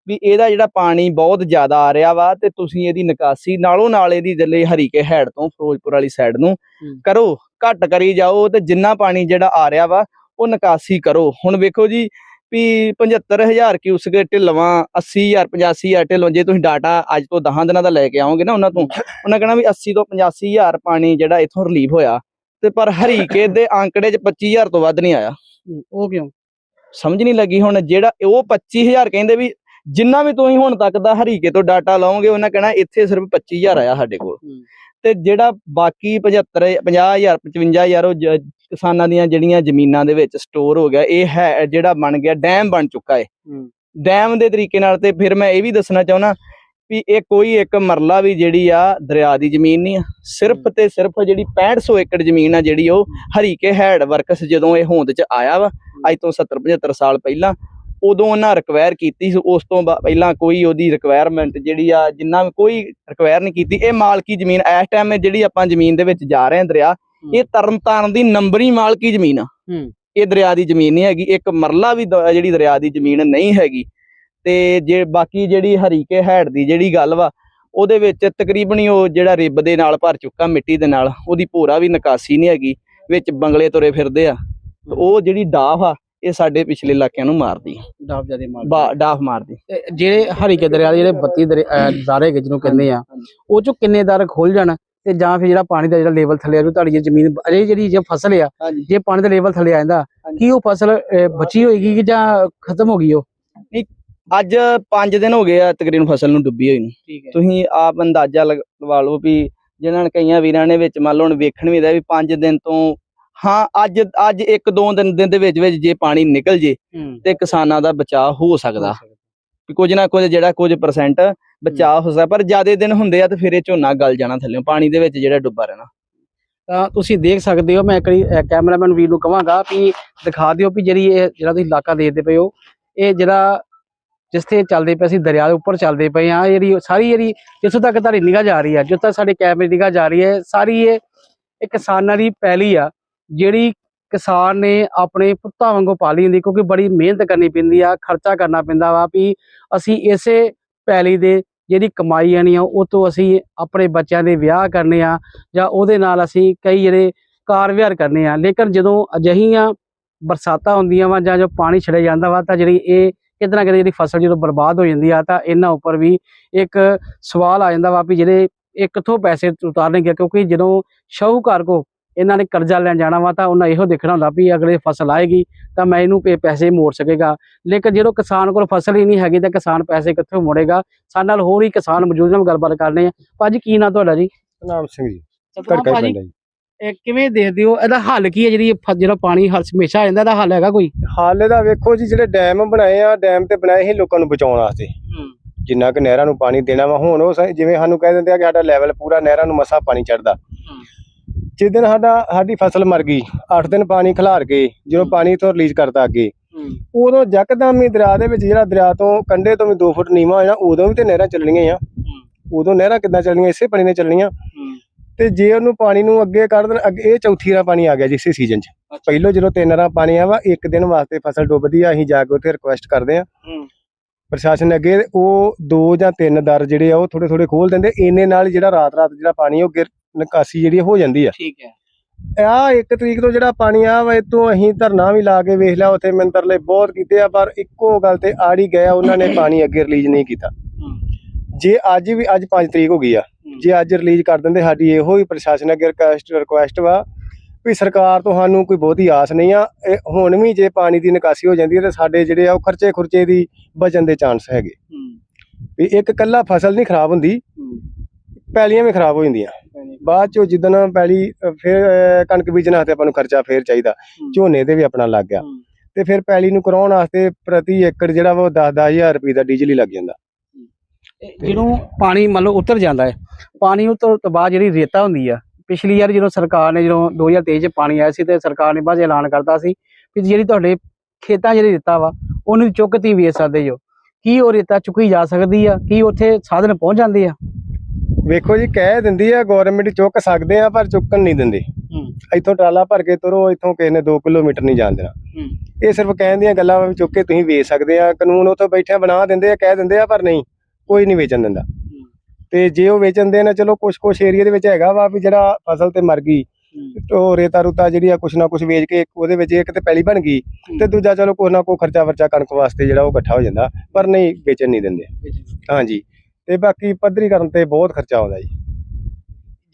S1: ਵੀ ਇਹਦਾ ਜਿਹੜਾ ਪਾਣੀ ਬਹੁਤ ਜ਼ਿਆਦਾ ਆ ਰਿਹਾ ਵਾ ਤੇ ਤੁਸੀਂ ਇਹਦੀ ਨਿਕਾਸੀ ਨਾਲੋਂ ਨਾਲ ਇਹਦੀ ਜੱਲੇ ਹਰੀਕੇ ਹੈਡ ਤੋਂ ਫਿਰੋਜ਼ਪੁਰ ਵਾਲੀ ਸਾਈਡ ਨੂੰ ਕਰੋ ਘੱਟ ਕਰੀ ਜਾਓ ਤੇ ਜਿੰਨਾ ਪਾਣੀ ਜਿਹੜਾ ਆ ਰਿਹਾ ਵਾ ਉਹ ਨਿਕਾਸੀ ਕਰੋ। ਹੁਣ ਵੇਖੋ ਜੀ ਵੀ 75000 ਕਿਊਸਕ ਢਿਲਵਾਂ 80000 85000 ਢਿਲੋਂ ਜੇ ਤੁਸੀਂ ਡਾਟਾ ਅੱਜ ਤੋਂ 10 ਦਿਨਾਂ ਦਾ ਲੈ ਕੇ ਆਓਗੇ ਨਾ ਉਹਨਾਂ ਤੋਂ ਉਹਨਾਂ ਕਹਿਣਾ ਵੀ 80 ਤੋਂ 85000 ਪਾਣੀ ਜਿਹੜਾ ਇਥੋਂ ਰਿਲੀਫ ਹੋਇਆ। ਤੇ ਪਰ ਹਰੀਕੇ ਦੇ ਆંકੜੇ 'ਚ 25000 ਤੋਂ ਵੱਧ ਨਹੀਂ ਆਇਆ।
S3: ਉਹ ਕਿਉਂ?
S1: ਸਮਝ ਨਹੀਂ ਲੱਗੀ ਹੁਣ ਜਿਹੜਾ ਉਹ 25000 ਕਹਿੰਦੇ ਵੀ ਜਿੰਨਾ ਵੀ ਤੁਸੀਂ ਹੁਣ ਤੱਕ ਦਾ ਹਰੀਕੇ ਤੋਂ ਡਾਟਾ ਲਾਓਗੇ ਉਹਨਾਂ ਕਹਿਣਾ ਇੱਥੇ ਸਿਰਫ 25000 ਆਇਆ ਸਾਡੇ ਕੋਲ। ਤੇ ਜਿਹੜਾ ਬਾਕੀ 75 50000 55000 ਉਹ ਕਿਸਾਨਾਂ ਦੀਆਂ ਜਿਹੜੀਆਂ ਜ਼ਮੀਨਾਂ ਦੇ ਵਿੱਚ ਸਟੋਰ ਹੋ ਗਿਆ ਇਹ ਹੈ ਜਿਹੜਾ ਬਣ ਗਿਆ ਡੈਮ ਬਣ ਚੁੱਕਾ ਹੈ। ਡੈਮ ਦੇ ਤਰੀਕੇ ਨਾਲ ਤੇ ਫਿਰ ਮੈਂ ਇਹ ਵੀ ਦੱਸਣਾ ਚਾਹੁੰਦਾ ਵੀ ਇਹ ਕੋਈ ਇੱਕ ਮਰਲਾ ਵੀ ਜਿਹੜੀ ਆ ਦਰਿਆ ਦੀ ਜ਼ਮੀਨ ਨਹੀਂ ਆ। ਸਿਰਫ ਤੇ ਸਿਰਫ ਜਿਹੜੀ 6500 ਏਕੜ ਜ਼ਮੀਨ ਆ ਜਿਹੜੀ ਉਹ ਹਰੀਕੇ ਹੈਡ ਵਰਕਸ ਜਦੋਂ ਇਹ ਹੋਂਦ ਚ ਆਇਆ ਵਾ ਅੱਜ ਤੋਂ 70 75 ਸਾਲ ਪਹਿਲਾਂ ਉਦੋਂ ਉਹਨਾਂ ਰਿਕਵਾਇਰ ਕੀਤੀ ਸੀ ਉਸ ਤੋਂ ਪਹਿਲਾਂ ਕੋਈ ਉਹਦੀ ਰਿਕੁਆਇਰਮੈਂਟ ਜਿਹੜੀ ਆ ਜਿੰਨਾ ਕੋਈ ਰਿਕਵਾਇਰ ਨਹੀਂ ਕੀਤੀ ਇਹ ਮਾਲਕੀ ਜ਼ਮੀਨ ਇਸ ਟਾਈਮ ਜਿਹੜੀ ਆਪਾਂ ਜ਼ਮੀਨ ਦੇ ਵਿੱਚ ਜਾ ਰਹੇ ਹਾਂ ਦਰਿਆ ਇਹ ਤਰਨਤਾਰਨ ਦੀ ਨੰਬਰੀ ਮਾਲਕੀ ਜ਼ਮੀਨ ਆ। ਇਹ ਦਰਿਆ ਦੀ ਜ਼ਮੀਨ ਨਹੀਂ ਹੈਗੀ ਇੱਕ ਮਰਲਾ ਵੀ ਜਿਹੜੀ ਦਰਿਆ ਦੀ ਜ਼ਮੀਨ ਨਹੀਂ ਹੈਗੀ ਤੇ ਜੇ ਬਾਕੀ ਜਿਹੜੀ ਹਰੀਕੇ ਹੈਡ ਦੀ ਜਿਹੜੀ ਗੱਲ ਵਾ ਉਹਦੇ ਵਿੱਚ ਤਕਰੀਬਨ ਹੀ ਉਹ ਜਿਹੜਾ ਰਿੱਬ ਦੇ ਨਾਲ ਭਰ ਚੁੱਕਾ ਮਿੱਟੀ ਦੇ ਨਾਲ ਉਹਦੀ ਭੋਰਾ ਵੀ ਨਿਕਾਸੀ ਨਹੀਂ ਹੈਗੀ ਵਿੱਚ ਬੰਗਲੇ ਤੁਰੇ ਫਿਰਦੇ ਆ। ਉਹ ਜਿਹੜੀ ਡਾਫ ਆ ਇਹ ਸਾਡੇ ਪਿਛਲੇ ਇਲਾਕਿਆਂ ਨੂੰ ਮਾਰਦੀ
S3: ਡਾਬ ਜਿਆਦੇ ਮਾਰ
S1: ਬਾ- ਡਾਫ ਮਾਰਦੀ।
S3: ਜਿਹੜੇ ਹਰੀਕੇ ਦਰਿਆ ਦੇ ਜਿਹੜੇ 32 ਦਰਿਆ- ਅਹ ਦਾਰੇ ਜਿਹਨੂੰ ਕਹਿੰਦੇ ਆ ਉਹ ਚੋਂ ਕਿੰਨੇ ਦਰ ਖੁੱਲ ਜਾਣ ਤੇ ਜਾਂ ਫਿਰ ਜਿਹੜਾ ਪਾਣੀ ਦਾ ਜਿਹੜਾ ਲੈਵਲ ਥੱਲੇ ਆ ਜੋ ਤੁਹਾਡੀ ਜ਼ਮੀਨ ਅਜੇ ਜਿਹੜੀ ਜੇ ਫਸਲ ਆ ਜੇ ਪਾਣੀ ਦਾ ਲੈਵਲ ਥੱਲੇ ਆ ਜਾਂਦਾ। ਕੀ ਉਹ ਫਸਲ ਬਚੀ ਹੋਏਗੀ ਜਾਂ ਖਤਮ ਹੋ ਗਈ ਉਹ?
S1: ਅੱਜ 5 ਦਿਨ ਹੋ ਗਏ ਆ ਤਕਰੀਬਨ ਫਸਲ ਨੂੰ ਡੁੱਬੀ ਹੋਈ ਨੂੰ। ਤੁਸੀਂ ਆਪ ਅੰਦਾਜ਼ਾ ਲਗ- ਲਵਾ ਲਓ ਵੀ ਜਿਨ੍ਹਾਂ ਨੇ ਕਈਆਂ ਵੀਰਾਂ ਨੇ ਵਿੱਚ ਮੰਨ ਲਓ ਹੁਣ ਵੇਖਣ ਵੀ ਦਾ ਵੀ 5 ਦਿਨ ਤੋਂ ਹਾਂ ਅੱਜ ਅੱਜ ਇੱਕ ਦੋ ਦਿਨ ਦਿਨ ਦੇ ਵਿੱਚ ਵਿੱਚ ਜੇ ਪਾਣੀ ਨਿਕਲ ਜੇ ਤੇ ਕਿਸਾਨਾਂ ਦਾ ਬਚਾਅ ਹੋ ਸਕਦਾ। ਵੀ ਕੁਝ ਨਾ ਕੁਝ ਜਿਹੜਾ ਕੁਝ ਪਰਸੈਂਟ ਬਚਾਅ ਹੋ। ਸਕਦਾ ਪਰ ਜਿਆਦੇ ਦਿਨ ਹੁੰਦੇ ਆ ਤੇ ਫਿਰ ਇਹ ਝੋਨਾ ਗਲ ਜਾਣਾ ਥੱਲੇ ਪਾਣੀ ਦੇ ਵਿੱਚ ਜਿਹੜਾ ਡੁੱਬਾ ਰਹਿਣਾ।
S3: ਤਾਂ ਤੁਸੀਂ ਦੇਖ ਸਕਦੇ ਹੋ ਮੈਂ ਇੱਕ ਕੈਮਰਾਮੈਨ ਵੀਰ ਨੂੰ ਕਹਾਂਗਾ ਵੀ ਦਿਖਾ ਦਿਓ ਵੀ ਜਿਹੜੀ ਇਹ ਜਿਹੜਾ ਤੁਸੀਂ ਇਲਾਕਾ ਦੇਖਦੇ ਪਏ ਹੋ ਇਹ ਜਿਹੜਾ ਜਿੱਥੇ ਚੱਲਦੇ ਪਏ ਅਸੀਂ ਦਰਿਆ ਦੇ ਉੱਪਰ ਚੱਲਦੇ ਪਏ ਆ ਜਿਹੜੀ ਉਹ ਸਾਰੀ ਜਿਹੜੀ ਜਿੱਥੋਂ ਤੱਕ ਤੁਹਾਡੀ ਨਿਗਾਹ ਜਾ ਰਹੀ ਆ ਜਿੱਥੋਂ ਤੱਕ ਸਾਡੇ ਕੈਮਰੇ ਨਿਗਾਹ ਜਾ ਰਹੀ ਹੈ, ਸਾਰੀ ਇਹ ਇਹ ਕਿਸਾਨਾਂ ਦੀ ਪੈਲੀ ਆ, ਜਿਹੜੀ ਕਿਸਾਨ ਨੇ ਆਪਣੇ ਪੁੱਤਾਂ ਵਾਂਗੂ ਪਾਲੀ ਹੁੰਦੀ, ਕਿਉਂਕਿ ਬੜੀ ਮਿਹਨਤ ਕਰਨੀ ਪੈਂਦੀ ਆ, ਖਰਚਾ ਕਰਨਾ ਪੈਂਦਾ ਵਾ ਵੀ ਅਸੀਂ ਇਸੇ ਪੈਲੀ ਦੇ ਜਿਹੜੀ ਕਮਾਈ ਆਣੀ ਆ, ਉਹ ਤੋਂ ਅਸੀਂ ਆਪਣੇ ਬੱਚਿਆਂ ਦੇ ਵਿਆਹ ਕਰਨੇ ਆ, ਜਾਂ ਉਹਦੇ ਨਾਲ ਅਸੀਂ ਕਈ ਜਿਹੜੇ ਕਾਰ ਵਿਹਾਰ ਕਰਨੇ ਆ, ਲੇਕਿਨ ਜਦੋਂ ਅਜਿਹੀਆਂ ਬਰਸਾਤਾਂ ਹੁੰਦੀਆਂ ਵਾ ਜਾਂ ਜੋ ਪਾਣੀ ਛੜੇ ਜਾਂਦਾ ਵਾ, ਤਾਂ ਜਿਹੜੀ ਇਹ ਕਿਤੇ ਨਾ ਕਿਤੇ ਜਿਹੜੀ ਫਸਲ ਜਦੋਂ ਬਰਬਾਦ ਹੋ ਜਾਂਦੀ ਆ ਤਾਂ ਇਹਨਾਂ ਉੱਪਰ ਵੀ ਇੱਕ ਸਵਾਲ ਆ ਜਾਂਦਾ ਵਾ ਵੀ ਜਿਹੜੇ ਇਹ ਕਿੱਥੋਂ ਪੈਸੇ ਉਤਾਰਨਗੇ ਕਿਉਂਕਿ ਜਦੋਂ ਸ਼ਾਹੂਕਾਰ ਕੋ ਇਹਨਾਂ ਨੇ ਕਰਜ਼ਾ ਲੈਣ ਜਾਣਾ ਵਾ ਤਾਂ ਉਹਨਾਂ ਇਹੋ ਦੇਖਣਾ ਹੁੰਦਾ ਵੀ ਅਗਲੇ ਫਸਲ ਆਏਗੀ ਤਾਂ ਮੈਂ ਇਹਨੂੰ ਪੇ- ਪੈਸੇ ਮੋੜ ਸਕੇਗਾ। ਲੇਕਿਨ ਜਦੋਂ ਕਿਸਾਨ ਕੋਲ ਫਸਲ ਹੀ ਨਹੀਂ ਹੈਗੀ ਤਾਂ ਕਿਸਾਨ ਪੈਸੇ ਕਿੱਥੋਂ ਮੋੜੇਗਾ? ਸਾਡੇ ਨਾਲ ਹੋਰ ਹੀ ਕਿਸਾਨ ਮੌਜੂਦ ਨੇ ਗੱਲਬਾਤ ਕਰਨੇ ਆ। ਭਾਜੀ ਕੀ ਨਾਂ ਤੁਹਾਡਾ ਜੀ?
S2: ਨਾਮ ਸਿੰਘ ਜੀ ਕੜਕਾ ਪੈਂਦਾ ਜੀ।
S3: ਇਹ ਕਿਵੇਂ ਦੇਖਦੇ ਹੋ? ਇਹਦਾ ਹੱਲ ਕੀ ਹੈ ਜਿਹੜੀ ਇਹ ਫ- ਜਿਹੜਾ ਪਾਣੀ ਹਰ ਹਮੇਸ਼ਾ ਆ ਜਾਂਦਾ ਇਹਦਾ ਹੱਲ ਹੈਗਾ ਕੋਈ?
S2: ਹਾਲੇ ਦਾ ਵੇਖੋ ਜੀ ਜਿਹੜੇ ਡੈਮ ਬਣਾਏ ਆ ਡੈਮ ਤੇ ਬਣਾਏ ਸੀ ਲੋਕਾਂ ਨੂੰ ਬਚਾਉਣ ਵਾਸਤੇ। ਜਿੰਨਾ ਕਿ ਨਹਿਰਾਂ ਨੂੰ ਪਾਣੀ ਦੇਣਾ ਵਾ ਹੁਣ ਉਹ ਸ- ਜਿਵੇਂ ਸਾਨੂੰ ਕਹਿ ਦਿੰਦੇ ਆ ਕਿ ਸਾਡਾ ਲੈਵਲ ਪੂਰਾ ਨਹਿਰਾਂ ਨੂੰ ਮਸਾ ਪਾਣੀ ਚੜਦਾ ਜਿਸ ਦਿਨ ਸਾਡਾ ਸਾਡੀ ਫਸਲ ਮਰ ਗਈ 8 ਦਿਨ ਪਾਣੀ ਖਿਲਾਰ ਕੇ ਜਦੋਂ ਪਾਣੀ ਤੋਂ ਰਿਲੀਜ਼ ਕਰਤਾ ਅੱਗੇ। ਉਦੋਂ ਯਕਦਮ ਹੀ ਦਰਿਆ ਦੇ ਵਿੱਚ ਜਿਹੜਾ ਦਰਿਆ ਤੋਂ ਕੰਢੇ ਤੋਂ ਵੀ 2 ਫੁੱਟ ਨੀਵਾਂ ਹੋ ਜਾਣਾ ਉਦੋਂ ਵੀ ਤੇ ਨਹਿਰਾਂ ਚੱਲਣੀਆਂ ਆ। ਉਦੋਂ ਨਹਿਰਾਂ ਕਿੱਦਾਂ ਚੱਲਣੀਆਂ ਇਸੇ ਪਾਣੀ ਨੇ ਚੱਲਣੀਆਂ। ਤੇ ਜੇ ਉਹਨੂੰ ਪਾਣੀ ਨੂੰ ਅੱਗੇ ਕੱਢ ਦੇਣ ਅੱਗੇ ਇਹ ਚੌਥੀ ਰਾ ਪਾਣੀ ਆ ਗਿਆ ਜੀ ਇਸੇ ਸੀਜ਼ਨ 'ਚ। ਪਹਿਲੋਂ ਜਦੋਂ ਤਿੰਨ ਰਾ ਪਾਣੀ ਆ ਵਾ ਇੱਕ ਦਿਨ ਵਾਸਤੇ ਫਸਲ ਡੁੱਬਦੀ ਆ ਅਸੀਂ ਜਾ ਕੇ ਉੱਥੇ ਰਿਕੁਐਸਟ ਕਰਦੇ ਆ। ਪ੍ਰਸ਼ਾਸਨ ਅੱਗੇ ਉਹ ਦੋ ਜਾਂ ਤਿੰਨ ਦਰ ਜਿਹੜੇ ਆ ਉਹ ਥੋੜੇ ਥੋੜੇ ਖੋਲ ਦਿੰਦੇ ਇੰਨੇ ਨਾਲ ਜਿਹੜਾ ਰਾਤ ਰਾਤ ਜਿਹੜਾ ਪਾਣੀ ਉਹ ਨਿਕਾਸੀ ਜਿਹੜੀ ਹੋ ਜਾਂਦੀ ਆ।
S3: ਠੀਕ ਹੈ।
S2: ਆ ਇੱਕ ਤਰੀਕ ਤੋਂ ਜਿਹੜਾ ਪਾਣੀ ਆ ਵਾ ਇਤੋਂ ਅਸੀਂ ਧਰਨਾ ਵੀ ਲਾ ਕੇ ਵੇਖ ਲਿਆ ਉੱਥੇ ਮੰਤਰਲੇ ਬਹੁਤ ਕੀਤੇ ਆ ਪਰ ਇੱਕੋ ਗੱਲ ਤੇ ਆੜੀ ਗਿਆ ਉਹਨਾਂ ਨੇ ਪਾਣੀ ਅੱਗੇ ਰਿਲੀਜ਼ ਨਹੀਂ ਕੀਤਾ। ਜੇ ਅੱਜ ਵੀ ਅੱਜ 5 ਤਰੀਕ ਹੋ ਗਈ ਆ ਜੇ। ਅੱਜ ਰਿਲੀਜ਼ ਕਰ ਦਿੰਦੇ ਸਾਡੀ ਇਹੋ ਹੀ ਪ੍ਰਸ਼ਾਸਨ ਅੱਗੇ ਰਿਕੁਐਸਟ ਰਿਕੁਐਸਟ ਵਾ ਵੀ ਸਰਕਾਰ ਤੋਂ ਸਾਨੂੰ ਕੋਈ ਬਹੁਤੀ ਆਸ ਨਹੀਂ ਆ। ਹੁਣ ਵੀ ਜੇ ਪਾਣੀ ਦੀ ਨਿਕਾਸੀ ਹੋ ਜਾਂਦੀ ਹੈ ਤੇ ਸਾਡੇ ਜਿਹੜੇ ਆ ਉਹ ਖਰਚੇ ਖੁਰਚੇ ਦੀ ਬਚਣ ਦੇ ਚਾਂਸ ਹੈਗੇ। ਵੀ ਇੱਕ ਕੱਲਾ ਫਸਲ ਨਹੀਂ ਖਰਾਬ ਹੁੰਦੀ ਪੈਲੀਆਂ ਵੀ ਖਰਾਬ ਹੋ ਜਾਂਦੀਆਂ। ਬਾਅਦ ਚੋਂ ਜਿੱਦਣ ਪੈਲੀ ਫਿਰ ਕਣਕ ਬੀਜਣਾ ਤੇ ਆਪਾਂ ਨੂੰ ਖਰਚਾ ਫੇਰ ਚਾਹੀਦਾ। ਝੋਨੇ ਤੇ ਵੀ ਆਪਣਾ ਲੱਗ ਗਿਆ। ਤੇ ਫਿਰ ਪੈਲੀ ਨੂੰ ਕਰਾਉਣ ਵਾਸਤੇ ਪ੍ਰਤੀ ਏਕੜ ਜਿਹੜਾ ਉਹ 10-10000 ਰੁਪਏ ਦਾ ਡੀਜ਼ਲ ਹੀ ਲੱਗ ਜਾਂਦਾ।
S3: ਜਦੋਂ ਪਾਣੀ ਮੰਨ ਲਓ ਉਤਰ ਜਾਂਦਾ ਹੈ ਪਾਣੀ ਉਤਰ ਤੋਂ ਬਾਅਦ ਜਿਹੜੀ ਰੇਤਾ ਹੁੰਦੀ ਆ ਪਿਛਲੀ ਵਾਰ ਜਦੋਂ ਸਰਕਾਰ ਨੇ ਜਦੋਂ 2023 ਚ ਪਾਣੀ ਆਇਆ ਸੀ ਤੇ ਸਰਕਾਰ ਨੇ ਬਾਅਦ ਐਲਾਨ ਕਰਤਾ ਸੀ ਕਿ ਜਿਹੜੀ ਤੁਹਾਡੇ ਖੇਤਾਂ ਜਿਹੜੀ ਰੇਤਾ ਵਾ ਉਹਨੂੰ ਚੁੱਕ ਤੀ ਵੇਚ ਸਕਦੇ ਜੋ ਕੀ ਉਹ ਰੇਤਾ ਚੁੱਕੀ ਜਾ ਸਕਦੀ ਆ? ਕੀ ਉੱਥੇ ਸਾਧਨ ਪਹੁੰਚ ਜਾਂਦੇ ਆ?
S2: ਵੇਖੋ ਜੀ ਕਹਿ ਦਿੰਦੀ ਆ ਗਵਰਨਮੈਂਟ ਚੁੱਕ ਸਕਦੇ ਆ ਪਰ ਚੁੱਕਣ ਨਹੀਂ ਦਿੰਦੇ। ਇੱਥੋਂ ਟਰਾਲਾ ਭਰ ਕੇ ਤੁਰੋ ਇੱਥੋਂ ਕਿਸੇ ਨੇ 2 ਕਿਲੋਮੀਟਰ ਨਹੀਂ ਜਾਣ ਦੇਣਾ। ਇਹ ਸਿਰਫ ਕਹਿਣ ਦੀਆਂ ਗੱਲਾਂ ਚੁੱਕ ਕੇ ਤੁਸੀਂ ਵੇਚ ਸਕਦੇ ਆ ਕਾਨੂੰਨ ਉੱਥੋਂ ਬੈਠਿਆਂ ਬਣਾ ਦਿੰਦੇ ਆ ਕਹਿ ਦਿੰਦੇ ਆ ਪਰ ਨਹੀਂ। ਕੋਈ ਨਹੀਂ ਵੇਚਣ ਦਿੰਦਾ। ਤੇ ਜੇ ਉਹ ਵੇਚਣ ਦੇ ਨਾ ਚਲੋ ਕੁਝ ਕੁਝ ਏਰੀਆ ਦੇ ਵਿੱਚ ਹੈਗਾ ਵਾ ਵੀ ਜਿਹੜਾ ਫਸਲ ਤੇ ਮਰ ਗਈ ਉਹ ਰੇਤਾ ਰੂਤਾ ਜਿਹੜੀ ਆ ਕੁਛ ਨਾ ਕੁਛ ਵੇਚ ਕੇ ਉਹਦੇ ਵਿੱਚ ਇੱਕ ਤੇ ਪੈਲੀ ਬਣ ਗਈ ਤੇ ਦੂਜਾ ਚਲੋ ਕੁਛ ਨਾ ਕੋਈ ਖਰਚਾ ਵਰਚਾ ਕਣਕ ਵਾਸਤੇ ਜਿਹੜਾ ਉਹ ਇਕੱਠਾ ਹੋ ਜਾਂਦਾ ਪਰ ਨਹੀਂ ਵੇਚਣ ਨਹੀਂ ਦਿੰਦੇ। ਹਾਂਜੀ। ਤੇ ਬਾਕੀ ਪੱਧਰੀ ਕਰਨ ਤੇ ਬਹੁਤ ਖਰਚਾ ਆਉਂਦਾ ਜੀ।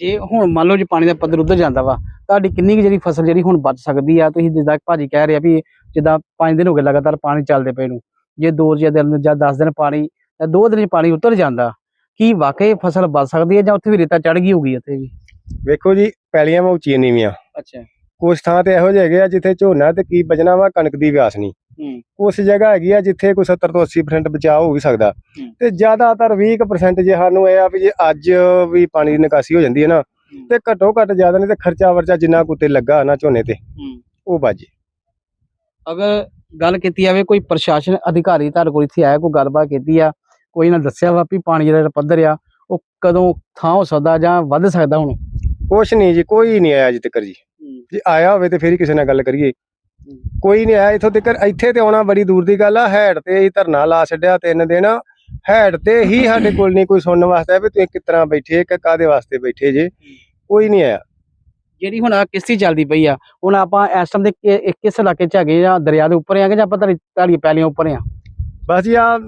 S3: ਜੇ ਹੁਣ ਮੰਨ ਲਓ ਜੇ ਪਾਣੀ ਦਾ ਪੱਧਰ ਉੱਧਰ ਜਾਂਦਾ ਵਾ ਤੁਹਾਡੀ ਕਿੰਨੀ ਜਿਹੜੀ ਫਸਲ ਜਿਹੜੀ ਹੁਣ ਬਚ ਸਕਦੀ ਆ? ਤੁਸੀਂ ਜਿੱਦਾਂ ਭਾਜੀ ਕਹਿ ਰਿਹਾ ਵੀ ਜਿੱਦਾਂ 5 ਦਿਨ ਹੋ ਗਏ ਲਗਾਤਾਰ ਪਾਣੀ ਚੱਲਦੇ ਪਏ ਨੂੰ ਜੇ ਦੋ ਜਾਂ ਦਿਨ ਜਾਂ 10 ਦਿਨ ਪਾਣੀ ਜਾਂ ਦੋ ਦਿਨ 'ਚ ਪਾਣੀ ਉਤਰ ਜਾਂਦਾ। ਕੀ ਵਾਕਈ ਫਸਲ ਬਚ ਸਕਦੀ ਹੈ ਜਾਂ ਉੱਥੇ ਵੀ ਰੇਤਾ ਚੜ ਗਈ ਹੋਊਗੀ ਉੱਥੇ ਵੀ?
S2: ਵੇਖੋ ਜੀ ਪੈਲੀਆਂ ਵਾ ਉੱਚੀਆਂ ਨੀਵੀਆਂ
S3: ਅੱਛਾ।
S2: ਕੁਛ ਥਾਂ ਤੇ ਇਹੋ ਜਿਹੇ ਹੈਗੇ ਆ ਜਿੱਥੇ ਝੋਨਾ ਤੇ ਕੀ ਬਜਣਾ ਵਾ ਕਣਕ ਦੀ ਵਿਆਸ ਨਹੀਂ।
S3: ਹੂੰ।
S2: ਉਸ ਜਗ੍ਹਾ ਹੈਗੀ ਆ ਜਿੱਥੇ ਕੋਈ 70 ਤੋਂ 80% ਬਚਾਅ ਹੋ ਵੀ ਸਕਦਾ। ਤੇ ਜ਼ਿਆਦਾਤਰ 20% ਜੇ ਸਾਨੂੰ ਇਹ ਆ ਵੀ ਜੇ ਅੱਜ ਵੀ ਪਾਣੀ ਦੀ ਨਿਕਾਸੀ ਹੋ ਜਾਂਦੀ ਹੈ ਨਾ ਤੇ ਘੱਟੋ ਘੱਟ ਜ਼ਿਆਦਾ ਨਹੀਂ ਤੇ ਖਰਚਾ ਵਰਚਾ ਜਿੰਨਾ ਕੁੱਤੇ ਲੱਗਾ ਨਾ ਝੋਨੇ ਤੇ ਉਹ ਬਾਜੇ
S3: ਅਗਰ ਗੱਲ ਕੀਤੀ ਜਾਵੇ ਕੋਈ ਪ੍ਰਸ਼ਾਸਨ ਅਧਿਕਾਰੀ ਤੁਹਾਡੇ ਕੋਲ ਇੱਥੇ ਆਇਆ ਕੋਈ ਗੱਲਬਾਤ ਕੀਤੀ ਆ ਕੋਈ ਨਾ ਦੱਸਿਆ ਵਾ ਵੀ ਪਾਣੀ ਜਿਹੜਾ ਪੱਧਰ ਆ ਉਹ ਕਦੋਂ ਥਾਂ ਹੋ ਸਕਦਾ ਜਾਂ ਵੱਧ ਸਕਦਾ ਹੁਣ?
S2: ਕੁਛ ਨਹੀਂ ਜੀ ਕੋਈ ਨਹੀਂ ਆਇਆ ਅਜੇ ਤੱਕ ਜੀ। ਜੇ ਆਇਆ ਹੋਵੇ ਤੇ ਫੇਰ ਹੀ ਕਿਸੇ ਨਾਲ ਗੱਲ ਕਰੀਏ। ਕੋਈ ਨਹੀਂ ਆਇਆ ਇੱਥੋਂ ਤੱਕ ਇੱਥੇ ਤੇ ਆਉਣਾ ਬੜੀ ਦੂਰ ਦੀ ਗੱਲ ਆ ਹੈਡ ਤੇ ਹੀ ਧਰਨਾ ਲਾ ਛੱਡਿਆ ਤਿੰਨ ਦਿਨ। ਹੈਡ ਤੇ ਹੀ ਸਾਡੇ ਕੋਲ ਨਹੀਂ ਕੋਈ ਸੁਣਨ ਵਾਸਤੇ ਵੀ ਤੁਸੀਂ ਤਰ੍ਹਾਂ ਬੈਠੇ ਕਿ ਕਾਦੇ ਵਾਸਤੇ ਬੈਠੇ ਜੇ। ਕੋਈ ਨਹੀਂ ਆਇਆ।
S3: ਜਿਹੜੀ ਹੁਣ ਆ ਕਿਸ਼ਤੀ ਚੱਲਦੀ ਪਈ ਆ ਹੁਣ ਆਪਾਂ ਇਸ ਟਾਈਮ ਦੇ ਕਿਸ ਇਲਾਕੇ 'ਚ ਹੈਗੇ ਜਾਂ ਦਰਿਆ ਦੇ ਉੱਪਰ ਆ ਜਾਂ ਆਪਾਂ ਤੁਹਾਡੀ ਪੈਲੀਆਂ ਉੱਪਰ ਆ?
S2: ਬਸ ਜੀ ਆ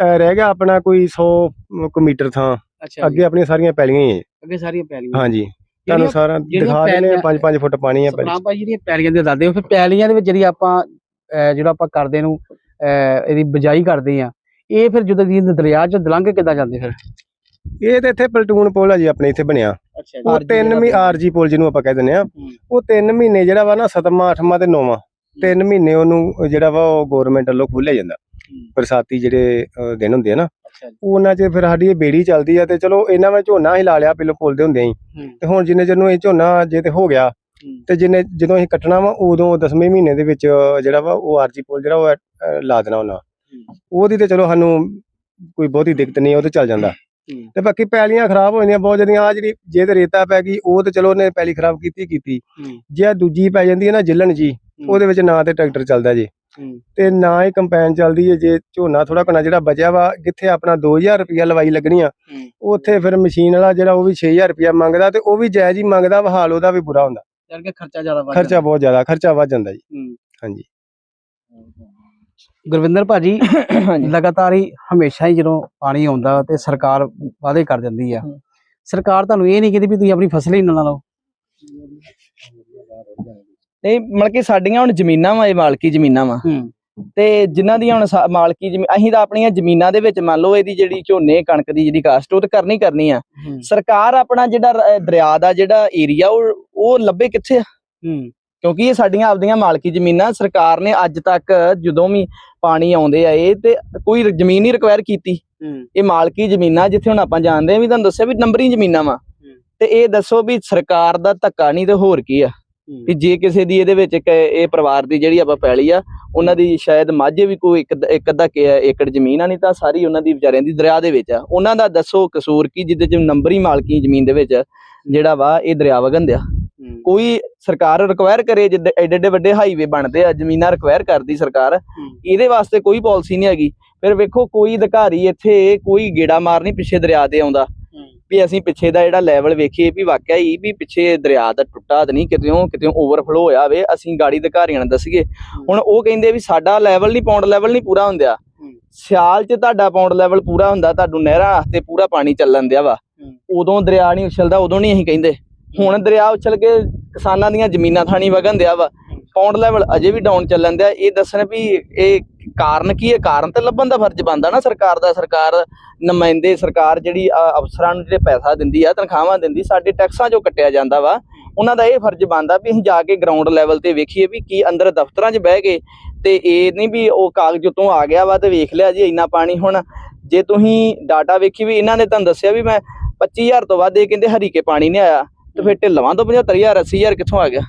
S2: ਰਹਿ ਗਿਆ ਆਪਣਾ ਕੋਈ 100 ਕੁ ਮੀਟਰ ਥਾਂ।
S3: ਅੱਛਾ
S2: ਅੱਗੇ ਆਪਣੀਆਂ ਸਾਰੀਆਂ ਪੈਲੀਆਂ ਹੀ ਹੈ।
S3: ਅੱਗੇ ਸਾਰੀਆਂ ਪੈਲੀਆਂ।
S2: ਹਾਂਜੀ। ਤੁਹਾਨੂੰ ਸਾਰਾ
S3: ਜਿਹੜੀਆਂ
S2: ਦਿਖਾ ਦਿੰਦੇ
S3: ਪੈਲੀਆਂ-
S2: 5-5 ਫੁੱਟ ਪਾਣੀ ਹੈ ਪੈਲੀ।
S3: ਸਤਨਾਮ ਭਾਈ ਜਿਹੜੀਆਂ ਪੈਲੀਆਂ ਦੇ ਦੱਸਦੇ ਹੋ ਫਿਰ ਪੈਲੀਆਂ ਦੇ ਵਿੱਚ ਜਿਹੜੀ ਆਪਾਂ ਅਹ ਜਿਹੜਾ ਆਪਾਂ ਕਰਦੇ ਨੂੰ ਅਹ ਇਹਦੀ ਬਜਾਈ ਕਰਦੇ ਆ ਇਹ ਫਿਰ ਜਦੋਂ ਦੀ ਦਰਿਆ 'ਚ ਦਲੰਘ ਕਿੱਦਾਂ ਜਾਂਦੇ ਫਿਰ?
S2: ਇਹ ਤੇ ਇੱਥੇ ਪਲਟੂਨ ਪੁਲ ਆ ਜੀ ਆਪਣੇ ਇੱਥੇ ਬਣਿਆ।
S3: ਅੱਛਾ
S2: ਉਹ ਤਿੰਨ ਮੀ ਆਰਜੀ ਪੁਲ ਜਿਹਨੂੰ ਆਪਾਂ ਕਹਿ ਦਿੰਦੇ ਆ ਉਹ ਤਿੰਨ ਮਹੀਨੇ ਜਿਹੜਾ ਵਾ ਨਾ ਸਤਵਾਂ ਅੱਠਵਾਂ ਤੇ ਨੌਵਾਂ। ਤਿੰਨ ਮਹੀਨੇ ਉਹਨੂੰ ਜਿਹੜਾ ਵਾ ਉਹ ਗਵਰਨਮੈਂਟ ਵੱਲੋਂ ਖੋਲਿਆ ਜਾਂਦਾ। ਬਰਸਾਤੀ ਜਿਹੜੇ ਦਿਨ ਹੁੰਦੇ ਆ ਨਾ। ਉਹਨਾਂ 'ਚ ਫਿਰ ਸਾਡੀ ਇਹ ਬੇੜੀ ਚੱਲਦੀ ਆ ਤੇ ਚਲੋ ਇਹਨਾਂ ਵਿੱਚ ਝੋਨਾ ਹੀ ਲਾ ਲਿਆ ਪਹਿਲਾਂ ਪੁੱਲ ਦੇ ਹੁੰਦੇ ਹੂੰ। ਤੇ ਹੁਣ ਜਿੰਨੇ ਚਿਰ ਨੂੰ ਇਹ ਝੋਨਾ ਜੇ ਤੇ ਹੋ ਗਿਆ ਤੇ ਜਿੰਨੇ ਜਦੋਂ ਅਸੀਂ ਕੱਟਣਾ ਵਾ ਉਦੋਂ 10ਵੇਂ ਮਹੀਨੇ ਦੇ ਵਿੱਚ ਜਿਹੜਾ ਵਾ ਉਹ ਆਰਜੀ ਪੁੱਲ ਜਿਹੜਾ ਉਹ ਲਾ ਦੇਣਾ ਉਹਨਾਂ ਉਹਦੀ ਤੇ ਚਲੋ ਸਾਨੂੰ ਕੋਈ ਬਹੁਤੀ ਦਿੱਕਤ ਨਹੀਂ ਉਹ ਤੇ ਚੱਲ ਜਾਂਦਾ। ਤੇ ਬਾਕੀ ਪੈਲੀਆਂ ਖਰਾਬ ਹੋ ਜਾਂਦੀਆਂ ਬਹੁਤ ਜਿਹੜੀਆਂ ਆ ਜਿਹੜੀ ਜੇ ਤੇ ਰੇਤਾ ਪੈ ਗਈ ਉਹ ਤੇ ਚਲੋ ਉਹਨੇ ਪੈਲੀ ਖਰਾਬ ਕੀਤੀ ਕੀਤੀ। ਜੇ ਦੂਜੀ ਪੈ ਜਾਂਦੀ ਹੈ ਨਾ ਜਿੱਲਣ ਜੀ ਉਹਦੇ ਵਿੱਚ ਨਾ ਤੇ ਟਰੈਕਟਰ ਚੱਲਦਾ ਜੀ। ਤੇ ਨਾ ਹੀ ਕੰਪੈਨ ਚੱਲਦੀ ਹੈ ਜੇ ਝੋਨਾ ਥੋੜਾ ਘਣਾ ਜਿਹੜਾ ਬਚਿਆ ਵਾ ਕਿੱਥੇ ਆਪਣਾ 2000 ਰੁਪਇਆ ਲਵਾਈ ਲੱਗਣੀ ਆ। ਉੱਥੇ ਫਿਰ ਮਸ਼ੀਨ ਵਾਲਾ ਜਿਹੜਾ ਉਹ ਵੀ 6000 ਰੁਪਇਆ ਮੰਗਦਾ ਤੇ ਉਹ ਵੀ ਜਾਇਜ਼ ਹੀ ਮੰਗਦਾ ਵਾ ਹਾਲ ਉਹਦਾ ਵੀ ਬੁਰਾ ਹੁੰਦਾ।
S3: ਕਰਕੇ ਖਰਚਾ ਜ਼ਿਆਦਾ ਵੱਧ
S2: ਖਰਚਾ ਬਹੁਤ ਜ਼ਿਆਦਾ ਖਰਚਾ ਵੱਧ ਜਾਂਦਾ ਜੀ। ਹਾਂਜੀ।
S3: ਗੁਰਵਿੰਦਰ ਭਾਜੀ ਲਗਾਤਾਰ ਹੀ ਹਮੇਸ਼ਾ ਹੀ ਜਦੋਂ ਪਾਣੀ ਆਉਂਦਾ ਤੇ ਸਰਕਾਰ ਵਾਅਦੇ ਕਰ ਦਿੰਦੀ ਆ। ਸਰਕਾਰ ਤੁਹਾਨੂੰ ਇਹ ਨਹੀਂ ਕਹਿੰਦੀ ਵੀ ਤੁਸੀਂ ਆਪਣੀ ਫਸਲ ਹੀ ਨਾ ਲਾਓ।
S1: ਨਹੀਂ ਮਤਲਬ ਕਿ ਸਾਡੀਆਂ ਹੁਣ ਜ਼ਮੀਨਾਂ ਵਾ ਇਹ ਮਾਲਕੀ ਜ਼ਮੀਨਾਂ ਵਾ। ਤੇ ਜਿਨ੍ਹਾਂ ਦੀਆਂ ਹੁਣ ਮਾਲਕੀ ਜ਼ਮੀਨ ਅਸੀਂ ਤਾਂ ਆਪਣੀਆਂ ਜ਼ਮੀਨਾਂ ਦੇ ਵਿੱਚ ਮੰਨ ਲਓ ਇਹਦੀ ਜਿਹੜੀ ਝੋਨੇ ਕਣਕ ਦੀ ਜਿਹੜੀ ਕਾਸਟ ਉਹ ਤਾਂ ਕਰਨੀ ਕਰਨੀ ਆ। ਸਰਕਾਰ ਆਪਣਾ ਜਿਹੜਾ ਦਰਿਆ ਦਾ ਜਿਹੜਾ ਏਰੀਆ ਉਹ ਉਹ ਲੱਭੇ ਕਿੱਥੇ ਆ?
S3: ਹੂੰ।
S1: ਕਿਉਂਕਿ ਇਹ ਸਾਡੀਆਂ ਆਪਦੀਆਂ ਮਾਲਕੀ ਜ਼ਮੀਨਾਂ ਸਰਕਾਰ ਨੇ ਅੱਜ ਤੱਕ ਜਦੋਂ ਵੀ ਪਾਣੀ ਆਉਂਦੇ ਆ ਇਹ ਤੇ ਕੋਈ ਜ਼ਮੀਨ ਨਹੀਂ ਰਿਕਵਾਇਰ ਕੀਤੀ। ਇਹ ਮਾਲਕੀ ਜ਼ਮੀਨਾਂ ਜਿੱਥੇ ਹੁਣ ਆਪਾਂ ਜਾਣਦੇ ਆ ਵੀ ਤੁਹਾਨੂੰ ਦੱਸਿਆ ਵੀ ਨੰਬਰੀ ਜ਼ਮੀਨਾਂ ਵਾ। ਤੇ ਇਹ ਦੱਸੋ ਵੀ ਸਰਕਾਰ ਦਾ ਧੱਕਾ ਨਹੀਂ ਤੇ ਹੋਰ ਕੀ ਆ? ਵੀ ਜੇ ਕਿਸੇ ਦੀ ਇਹਦੇ ਵਿੱਚ ਇਹ ਪਰਿਵਾਰ ਦੀ ਜਿਹੜੀ ਆਪਾਂ ਪੈਲੀ ਆ ਉਹਨਾਂ ਦੀ ਸ਼ਾਇਦ ਮਾਝੇ ਵੀ ਕੋਈ ਇੱਕ ਇੱਕ ਅੱਧਾ ਕਿ- ਏਕੜ ਜ਼ਮੀਨ ਆ ਨਹੀਂ ਤਾਂ ਸਾਰੀ ਉਹਨਾਂ ਦੀ ਵਿਚਾਰਿਆਂ ਦੀ ਦਰਿਆ ਦੇ ਵਿੱਚ ਆ। ਉਹਨਾਂ ਦਾ ਦੱਸੋ ਕਸੂਰ ਕੀ ਜਿਹਦੇ ਚ ਨੰਬਰੀ ਮਾਲਕੀ ਜ਼ਮੀਨ ਦੇ ਵਿੱਚ ਜਿਹੜਾ ਵਾ ਇਹ ਦਰਿਆ ਵਗਣ ਦਿਆ।
S3: ਹੂੰ।
S1: ਕੋਈ ਸਰਕਾਰ ਰਿਕਵਾਇਰ ਕਰੇ ਜਿੱਦੇ ਐਡੇ ਐਡੇ ਵੱਡੇ ਹਾਈਵੇ ਬਣਦੇ ਆ ਜ਼ਮੀਨਾਂ ਰਿਕਵਾਇਰ ਕਰਦੀ ਸਰਕਾਰ ਇਹਦੇ ਵਾਸਤੇ ਕੋਈ ਪਾਲਿਸੀ ਨਹੀਂ ਹੈਗੀ। ਫਿਰ ਵੇਖੋ ਕੋਈ ਅਧਿਕਾਰੀ ਇੱਥੇ ਕੋਈ ਗੇੜਾ ਮਾਰ ਨਹੀਂ ਪਿੱਛੇ ਦਰਿਆ ਦੇ ਆਉਂਦਾ। ਵੀ ਅਸੀਂ ਪਿੱਛੇ ਦਾ ਜਿਹੜਾ ਲੈਵਲ ਵੇਖੀਏ ਵੀ ਵਾਕਿਆ ਹੀ ਵੀ ਪਿੱਛੇ ਦਰਿਆ ਦਾ ਟੁੱਟਾ ਤਾਂ ਨਹੀਂ ਕਿਤੇੋਂ ਕਿਤੇੋਂ ਓਵਰਫਲੋ ਹੋਇਆ ਵੇ ਅਸੀਂ ਗਾੜੀ ਅਧਿਕਾਰੀਆਂ ਨੂੰ ਦੱਸੀਏ। ਹੁਣ ਉਹ ਕਹਿੰਦੇ ਵੀ ਸਾਡਾ ਲੈਵਲ ਨਹੀਂ ਪੌਂਡ ਲੈਵਲ ਨਹੀਂ ਪੂਰਾ ਹੁੰਦਿਆ। ਸਿਆਲ 'ਚ ਤੁਹਾਡਾ ਪੌਂਡ ਲੈਵਲ ਪੂਰਾ ਹੁੰਦਾ ਤੁਹਾਨੂੰ ਨਹਿਰਾਂ ਵਾਸਤੇ ਪੂਰਾ ਪਾਣੀ ਚੱਲਣ ਦਿਆ ਵਾ। ਉਦੋਂ ਦਰਿਆ ਨਹੀਂ ਉਛਲਦਾ ਉਦੋਂ ਨਹੀਂ ਅਸੀਂ ਕਹਿੰਦੇ। ਹੁਣ ਦਰਿਆ ਉਛਲ ਕੇ ਕਿਸਾਨਾਂ ਦੀਆਂ ਜ਼ਮੀਨਾਂ ਥਾਣੀ ਵਗਣ ਦਿਆ ਵਾ। ਪੌਂਡ ਲੈਵਲ ਅਜੇ ਵੀ ਡਾਊਨ ਚੱਲਣ ਦਿਆ। ਇਹ ਦੱਸਣ ਵੀ ਇਹ ਕਾਰਨ ਕੀ ਹੈ? ਕਾਰਨ ਤੇ ਲੱਭਣ ਦਾ ਫਰਜ਼ ਬਣਦਾ ਨਾ ਸਰਕਾਰ ਦਾ। ਸਰਕਾਰ ਨੁਮਾਇੰਦੇ ਸਰਕਾਰ ਜਿਹੜੀ ਅਫਸਰਾਂ ਨੂੰ ਜਿਹੜੇ ਪੈਸਾ ਦਿੰਦੀ ਆ ਤਨਖਾਹਾਂ ਦਿੰਦੀ ਸਾਡੇ ਟੈਕਸਾਂ ਚੋਂ ਕੱਟਿਆ ਜਾਂਦਾ ਵਾ। ਉਹਨਾਂ ਦਾ ਇਹ ਫਰਜ਼ ਬਣਦਾ ਵੀ ਅਸੀਂ ਜਾ ਕੇ ਗਰਾਊਂਡ ਲੈਵਲ ਤੇ ਵੇਖੀਏ ਵੀ ਕੀ ਅੰਦਰ ਦਫ਼ਤਰਾਂ 'ਚ ਬਹਿ ਕੇ ਤੇ ਇਹ ਨਹੀਂ ਵੀ ਉਹ ਕਾਗਜ਼ ਤੋਂ ਆ ਗਿਆ ਵਾ ਤੇ ਵੇਖ ਲਿਆ ਜੀ ਇੰਨਾ ਪਾਣੀ ਹੁਣ। ਜੇ ਤੁਸੀਂ ਡਾਟਾ ਵੇਖੀ ਵੀ ਇਹਨਾਂ ਨੇ ਤੁਹਾਨੂੰ ਦੱਸਿਆ ਵੀ ਮੈਂ 25000 ਤੋਂ ਵੱਧ ਇਹ ਕਹਿੰਦੇ ਹਰੀਕੇ ਪਾਣੀ ਨਹੀਂ ਆਇਆ ਤੇ ਫਿਰ ਢਿੱਲਵਾਂ ਤੋਂ 75000 80000 ਕਿੱਥੋਂ ਆ ਗਿਆ?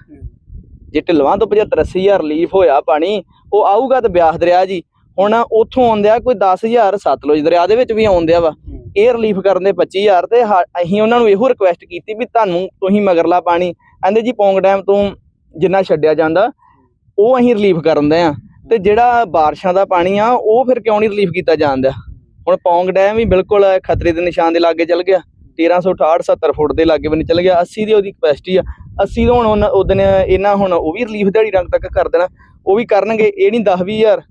S1: ਜੇ ਢਿੱਲਵਾਂ ਤੋਂ 75 80000 ਰਿਲੀਫ ਹੋਇਆ ਪਾਣੀ ਉਹ ਆਊਗਾ ਤੇ ਬਿਆਸ ਦਰਿਆ ਜੀ। ਹੁਣ ਉੱਥੋਂ ਆਉਂਦਿਆ ਕੋਈ 10000 ਸਤਲੁਜ ਦਰਿਆ ਦੇ ਵਿੱਚ ਵੀ ਆਉਂਦਿਆ ਵਾ। ਇਹ ਰਿਲੀਫ ਕਰਨ ਦੇ 25000 ਤੇ ਅਸੀਂ ਉਹਨਾਂ ਨੂੰ ਇਹੋ ਰਿਕੁਐਸਟ ਕੀਤੀ ਵੀ ਤੁਹਾਨੂੰ ਤੁਸੀਂ ਮਗਰਲਾ ਪਾਣੀ। ਕਹਿੰਦੇ ਜੀ ਪੌਂਗ ਡੈਮ ਤੋਂ ਜਿੰਨਾ ਛੱਡਿਆ ਜਾਂਦਾ, ਉਹ ਅਸੀਂ ਰਿਲੀਫ ਕਰਨ ਦੇ ਆ। ਤੇ ਜਿਹੜਾ ਬਾਰਿਸ਼ਾਂ ਦਾ ਪਾਣੀ ਆ, ਉਹ ਫਿਰ ਕਿਉਂ ਨਹੀਂ ਰਿਲੀਫ ਕੀਤਾ ਜਾਂਦਾ ਹੁਣ ਪੌਂਗ ਡੈਮ ਵੀ ਬਿਲਕੁਲ ਖਤਰੇ ਦੇ ਨਿਸ਼ਾਨ ਦੇ ਲਾਗੇ ਚੱਲ ਗਿਆ। 1368 70 ਫੁੱਟ ਦੇ ਲਾਗੇ ਵੀ ਚੱਲ ਗਿਆ। 80 ਦੀ ਉਹਦੀ ਕਪੈਸਿਟੀ ਆ। 80 ਤੋਂ ਹੁਣ ਉਹਦਨ ਇਹਨਾਂ ਹੁਣ ਉਹ ਵੀ ਰਿਲੀਫ ਦਿਹਾੜੀ ਰੰਗ ਤੱਕ ਕਰ ਦੇਣਾ ਉਹ ਵੀ ਕਰਨਗੇ ਇਹ ਨਹੀਂ 10 20000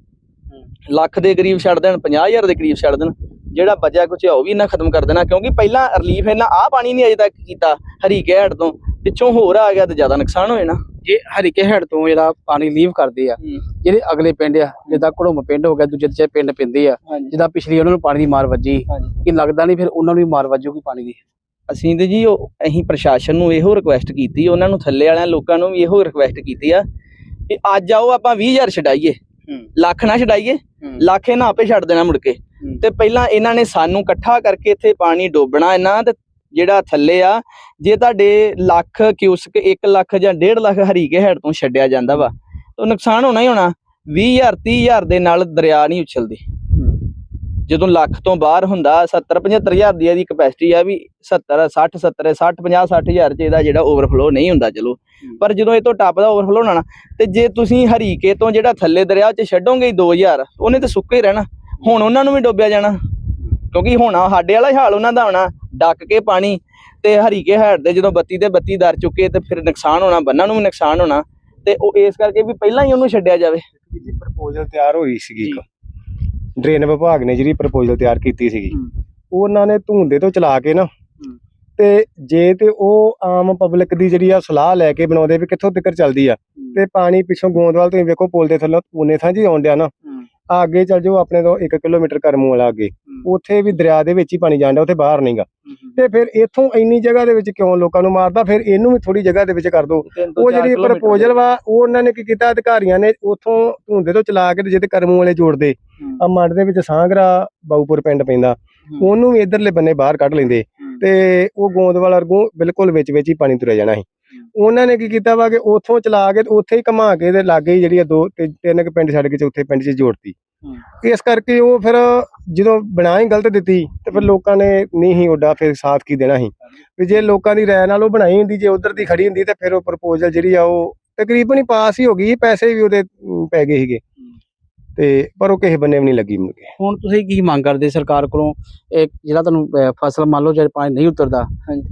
S1: ਲੱਖ ਦੇ ਕਰੀਬ ਛੱਡ ਦੇਣ 50000 ਦੇ ਕਰੀਬ ਛੱਡ ਦੇਣ ਜਿਹੜਾ ਬਚਿਆ ਕੁਛ ਆ ਉਹ ਵੀ ਇਹਨਾਂ ਖਤਮ ਕਰ ਦੇਣਾ ਕਿਉਂਕਿ ਪਹਿਲਾਂ ਰਿਲੀਫ ਇਹਨਾਂ ਆ ਪਾਣੀ ਨਹੀਂ ਅਜੇ ਤੱਕ ਕੀਤਾ ਹਰੀਕੇ ਹੈਡ ਤੋਂ ਪਿੱਛੋਂ ਹੋਰ ਆ ਗਿਆ ਤੇ ਜ਼ਿਆਦਾ ਨੁਕਸਾਨ ਹੋਏ ਨਾ
S3: ਜੇ ਹਰੀਕੇ ਹੈਡ ਤੋਂ ਜਿਹੜਾ ਪਾਣੀ ਲੀਵ ਕਰਦੇ ਆ ਜਿਹੜੇ ਅਗਲੇ ਪਿੰਡ ਆ ਜਿੱਦਾਂ ਘੜੋਮ ਪਿੰਡ ਹੋ ਗਿਆ ਦੂਜੇ ਤੀਜੇ ਪਿੰਡ ਪੈਂਦੇ ਆ ਜਿੱਦਾਂ ਪਿਛਲੀ ਉਹਨਾਂ ਨੂੰ ਪਾਣੀ ਦੀ ਮਾਰ ਵੱਜੀ ਕਿ ਲੱਗਦਾ ਨਹੀਂ ਫਿਰ ਉਹਨਾਂ ਨੂੰ ਵੀ ਮਾਰ ਵੱਜੂਗੀ ਪਾਣੀ ਦੀ।
S1: ਅਸੀਂ ਤੇ ਜੀ ਉਹ ਅਸੀਂ ਪ੍ਰਸ਼ਾਸਨ ਨੂੰ ਇਹੋ ਰਿਕੁਐਸਟ ਕੀਤੀ ਉਹਨਾਂ ਨੂੰ ਥੱਲੇ ਵਾਲਿਆਂ ਲੋਕਾਂ ਨੂੰ ਵੀ ਇਹੋ ਰਿਕੁਐਸਟ ਕੀਤੀ ਆ ਕਿ ਅੱਜ ਆਓ ਆਪਾਂ 20000 ਛਡਾਈਏ ਲੱਖ ਨਾ ਛਡਾਈਏ ਲੱਖ ਇਹਨਾਂ ਆਪੇ ਛੱਡ ਦੇਣਾ ਮੁੜ ਕੇ। ਤੇ ਪਹਿਲਾਂ ਇਹਨਾਂ ਨੇ ਸਾਨੂੰ ਇਕੱਠਾ ਕਰਕੇ ਇੱਥੇ ਪਾਣੀ ਡੋਬਣਾ ਇਹਨਾਂ ਤੇ ਜਿਹੜਾ ਥੱਲੇ ਆ ਜੇ ਤੁਹਾਡੇ ਲੱਖ ਕਿਊਸਕ 1 ਲੱਖ ਜਾਂ 1.5 ਲੱਖ ਹਰੀਕੇ ਹੈਡ ਤੋਂ ਛੱਡਿਆ ਜਾਂਦਾ ਵਾ ਤਾਂ ਨੁਕਸਾਨ ਹੋਣਾ ਹੀ ਹੋਣਾ। 20000 30000 ਦੇ ਨਾਲ ਦਰਿਆ ਨਹੀਂ ਉਛਲਦੇ। ਜਦੋਂ ਲੱਖ ਤੋਂ ਬਾਹਰ ਹੁੰਦਾ 70 75000 ਦੀ ਇਹਦੀ ਕਪੈਸਿਟੀ ਆ ਵੀ 70 60 70 60 50 60000 ਚ ਇਹਦਾ ਜਿਹੜਾ ਓਵਰਫਲੋ ਨਹੀਂ ਹੁੰਦਾ ਚਲੋ। ਪਰ ਜਦੋਂ ਇਹ ਤੋਂ ਟੱਪਦਾ ਓਵਰਫਲੋ ਹੋਣਾ ਤੇ ਜੇ ਤੁਸੀਂ ਹਰੀਕੇ ਤੋਂ ਜਿਹੜਾ ਥੱਲੇ ਦਰਿਆ ਚ ਛੱਡੋਗੇ ਹੀ 2000 ਉਹਨੇ ਤਾਂ ਸੁੱਕੇ ਹੀ ਰਹਿਣਾ। ਹੁਣ ਉਹਨਾਂ ਨੂੰ ਵੀ ਡੋਬਿਆ ਜਾਣਾ। ਕਿਉਂਕਿ ਹੁਣ ਸਾਡੇ ਵਾਲਾ ਹਾਲ ਉਹਨਾਂ ਦਾ ਹੋਣਾ ਡੱਕ ਕੇ ਪਾਣੀ ਤੇ ਹਰੀਕੇ ਹੈਡ ਦੇ ਜਦੋਂ ਬੱਤੀ ਤੇ ਬੱਤੀ ਦਰ ਚੁੱਕੇ ਤੇ ਫਿਰ ਨੁਕਸਾਨ ਹੋਣਾ ਬੰਨਾਂ ਨੂੰ ਵੀ ਨੁਕਸਾਨ ਹੋਣਾ ਤੇ ਉਹ ਇਸ ਕਰਕੇ ਵੀ ਪਹਿਲਾਂ ਹੀ ਉਹਨੂੰ ਛੱਡਿਆ ਜਾਵੇ।
S2: ਜੀ ਪ੍ਰਪੋਜ਼ਲ ਤਿਆਰ ਹੋਈ ਸੀਗੀ ਇੱਕ। ਡਰੇਨ ਵਿਭਾਗ ਨੇ ਜਿਹੜੀ ਪ੍ਰਪੋਜ਼ਲ ਤਿਆਰ ਕੀਤੀ ਸੀਗੀ ਉਹ ਉਹਨਾਂ ਨੇ ਧੂੰਦੇ ਤੋਂ ਚਲਾ ਕੇ ਨਾ ਤੇ ਜੇ ਤੇ ਉਹ ਆਮ ਪਬਲਿਕ ਦੀ ਜਿਹੜੀ ਆ ਸਲਾਹ ਲੈ ਕੇ ਬਣਾਉਂਦੇ ਵੀ ਕਿੱਥੋਂ ਤੱਕ ਚੱਲਦੀ ਆ ਤੇ ਪਾਣੀ ਪਿੱਛੋਂ ਗੋਂਦਵਾਲ ਤੁਸੀਂ ਵੇਖੋ ਪੁਲ ਦੇ ਥੱਲੋਂ ਉਨੇ ਥਾਂ ਜੀ ਆਉਣ ਡਿਆ ਨਾ ਆ ਅੱਗੇ ਚੱਲ ਜਾਓ ਆਪਣੇ ਤੋਂ 1 ਕਿਲੋਮੀਟਰ ਕਰਮੂ ਵਾਲਾ ਅੱਗੇ। ਉੱਥੇ ਵੀ ਦਰਿਆ ਦੇ ਵਿੱਚ ਹੀ ਪਾਣੀ ਜਾਂਦਾ ਉੱਥੇ ਬਾਹਰ ਨਹੀਂਗਾ ਤੇ ਫਿਰ ਇੱਥੋਂ ਇੰਨੀ ਜਗ੍ਹਾ ਦੇ ਵਿੱਚ ਕਿਉਂ ਲੋਕਾਂ ਨੂੰ ਮਾਰਦਾ? ਫਿਰ ਇਹਨੂੰ ਵੀ ਥੋੜੀ ਜਗ੍ਹਾ ਦੇ ਵਿੱਚ ਕਰ ਦਿਓ ਉਹ ਜਿਹੜੀ ਪ੍ਰਪੋਜ਼ਲ ਵਾ ਉਹ ਉਹਨਾਂ ਨੇ ਕੀ ਕੀਤਾ? ਅਧਿਕਾਰੀਆਂ ਨੇ ਉਥੋਂ ਧੁੰਦੇ ਤੋਂ ਚਲਾ ਕੇ ਜਿੱਤੇ ਕਰਮੂ ਵਾਲੇ ਜੋੜਦੇ ਆ ਮੰਡ ਦੇ ਵਿੱਚ ਸਾਂਗਰਾ ਬਾਊਪੁਰ ਪਿੰਡ ਪੈਂਦਾ। ਉਹਨੂੰ ਵੀ ਇਧਰਲੇ ਬੰਨੇ ਬਾਹਰ ਕੱਢ ਲੈਂਦੇ। ਤੇ ਉਹ ਗੋਂਦਵਾਲ ਵਰਗੂ ਬਿਲਕੁਲ ਵਿੱਚ ਵਿੱਚ ਹੀ ਪਾਣੀ ਤੁਰਿਆ ਜਾਣਾ ਸੀ। ਉਹਨਾਂ ਨੇ ਕੀ ਕੀਤਾ ਵਾ ਕਿ ਉਥੋਂ ਚਲਾ ਕੇ ਤੇ ਉੱਥੇ ਹੀ ਘਮਾ ਕੇ ਤੇ ਲਾਗੇ ਹੀ ਜਿਹੜੀ ਆ ਦੋ ਤੇ ਤਿੰਨ ਕੁ ਪਿੰਡ ਛੱਡ ਕੇ ਚੌਥੇ ਪਿੰਡ 'ਚ ਜੋੜਤੀ। ਇਸ ਕਰਕੇ ਉਹ ਫਿਰ ਜਦੋਂ ਬਣਾ ਹੀ ਗਲਤ ਦਿੱਤੀ ਤੇ ਫਿਰ ਲੋਕਾਂ ਨੇ ਨਹੀਂ ਹੀ ਓਡਾ ਫਿਰ ਸਾਥ ਕੀ ਦੇਣਾ ਸੀ? ਵੀ ਜੇ ਲੋਕਾਂ ਦੀ ਰਾਏ ਨਾਲ ਉਹ ਬਣਾਈ ਹੁੰਦੀ ਜੇ ਉਧਰ ਦੀ ਖੜੀ ਹੁੰਦੀ ਤੇ ਫਿਰ ਉਹ ਪ੍ਰਪੋਜ਼ਲ ਜਿਹੜੀ ਆ ਉਹ ਤਕਰੀਬਨ ਹੀ ਪਾਸ ਹੀ ਹੋ ਗਈ ਪੈਸੇ ਵੀ ਉਹਦੇ ਪੈ ਗਏ ਸੀਗੇ। ਤੇ ਪਰ ਉਹ ਕਿਸੇ ਬੰਨੇ ਵੀ ਨਹੀਂ ਲੱਗੀ ਮੁੜ ਕੇ।
S3: ਹੁਣ ਤੁਸੀਂ ਕੀ ਮੰਗ ਕਰਦੇ ਸਰਕਾਰ ਕੋਲੋਂ? ਇਹ ਜਿਹੜਾ ਤੁਹਾਨੂੰ ਅਹ, ਫਸਲ ਮੰਨ ਲਓ ਜੇ ਪਾਣੀ ਨਹੀਂ ਉਤਰਦਾ।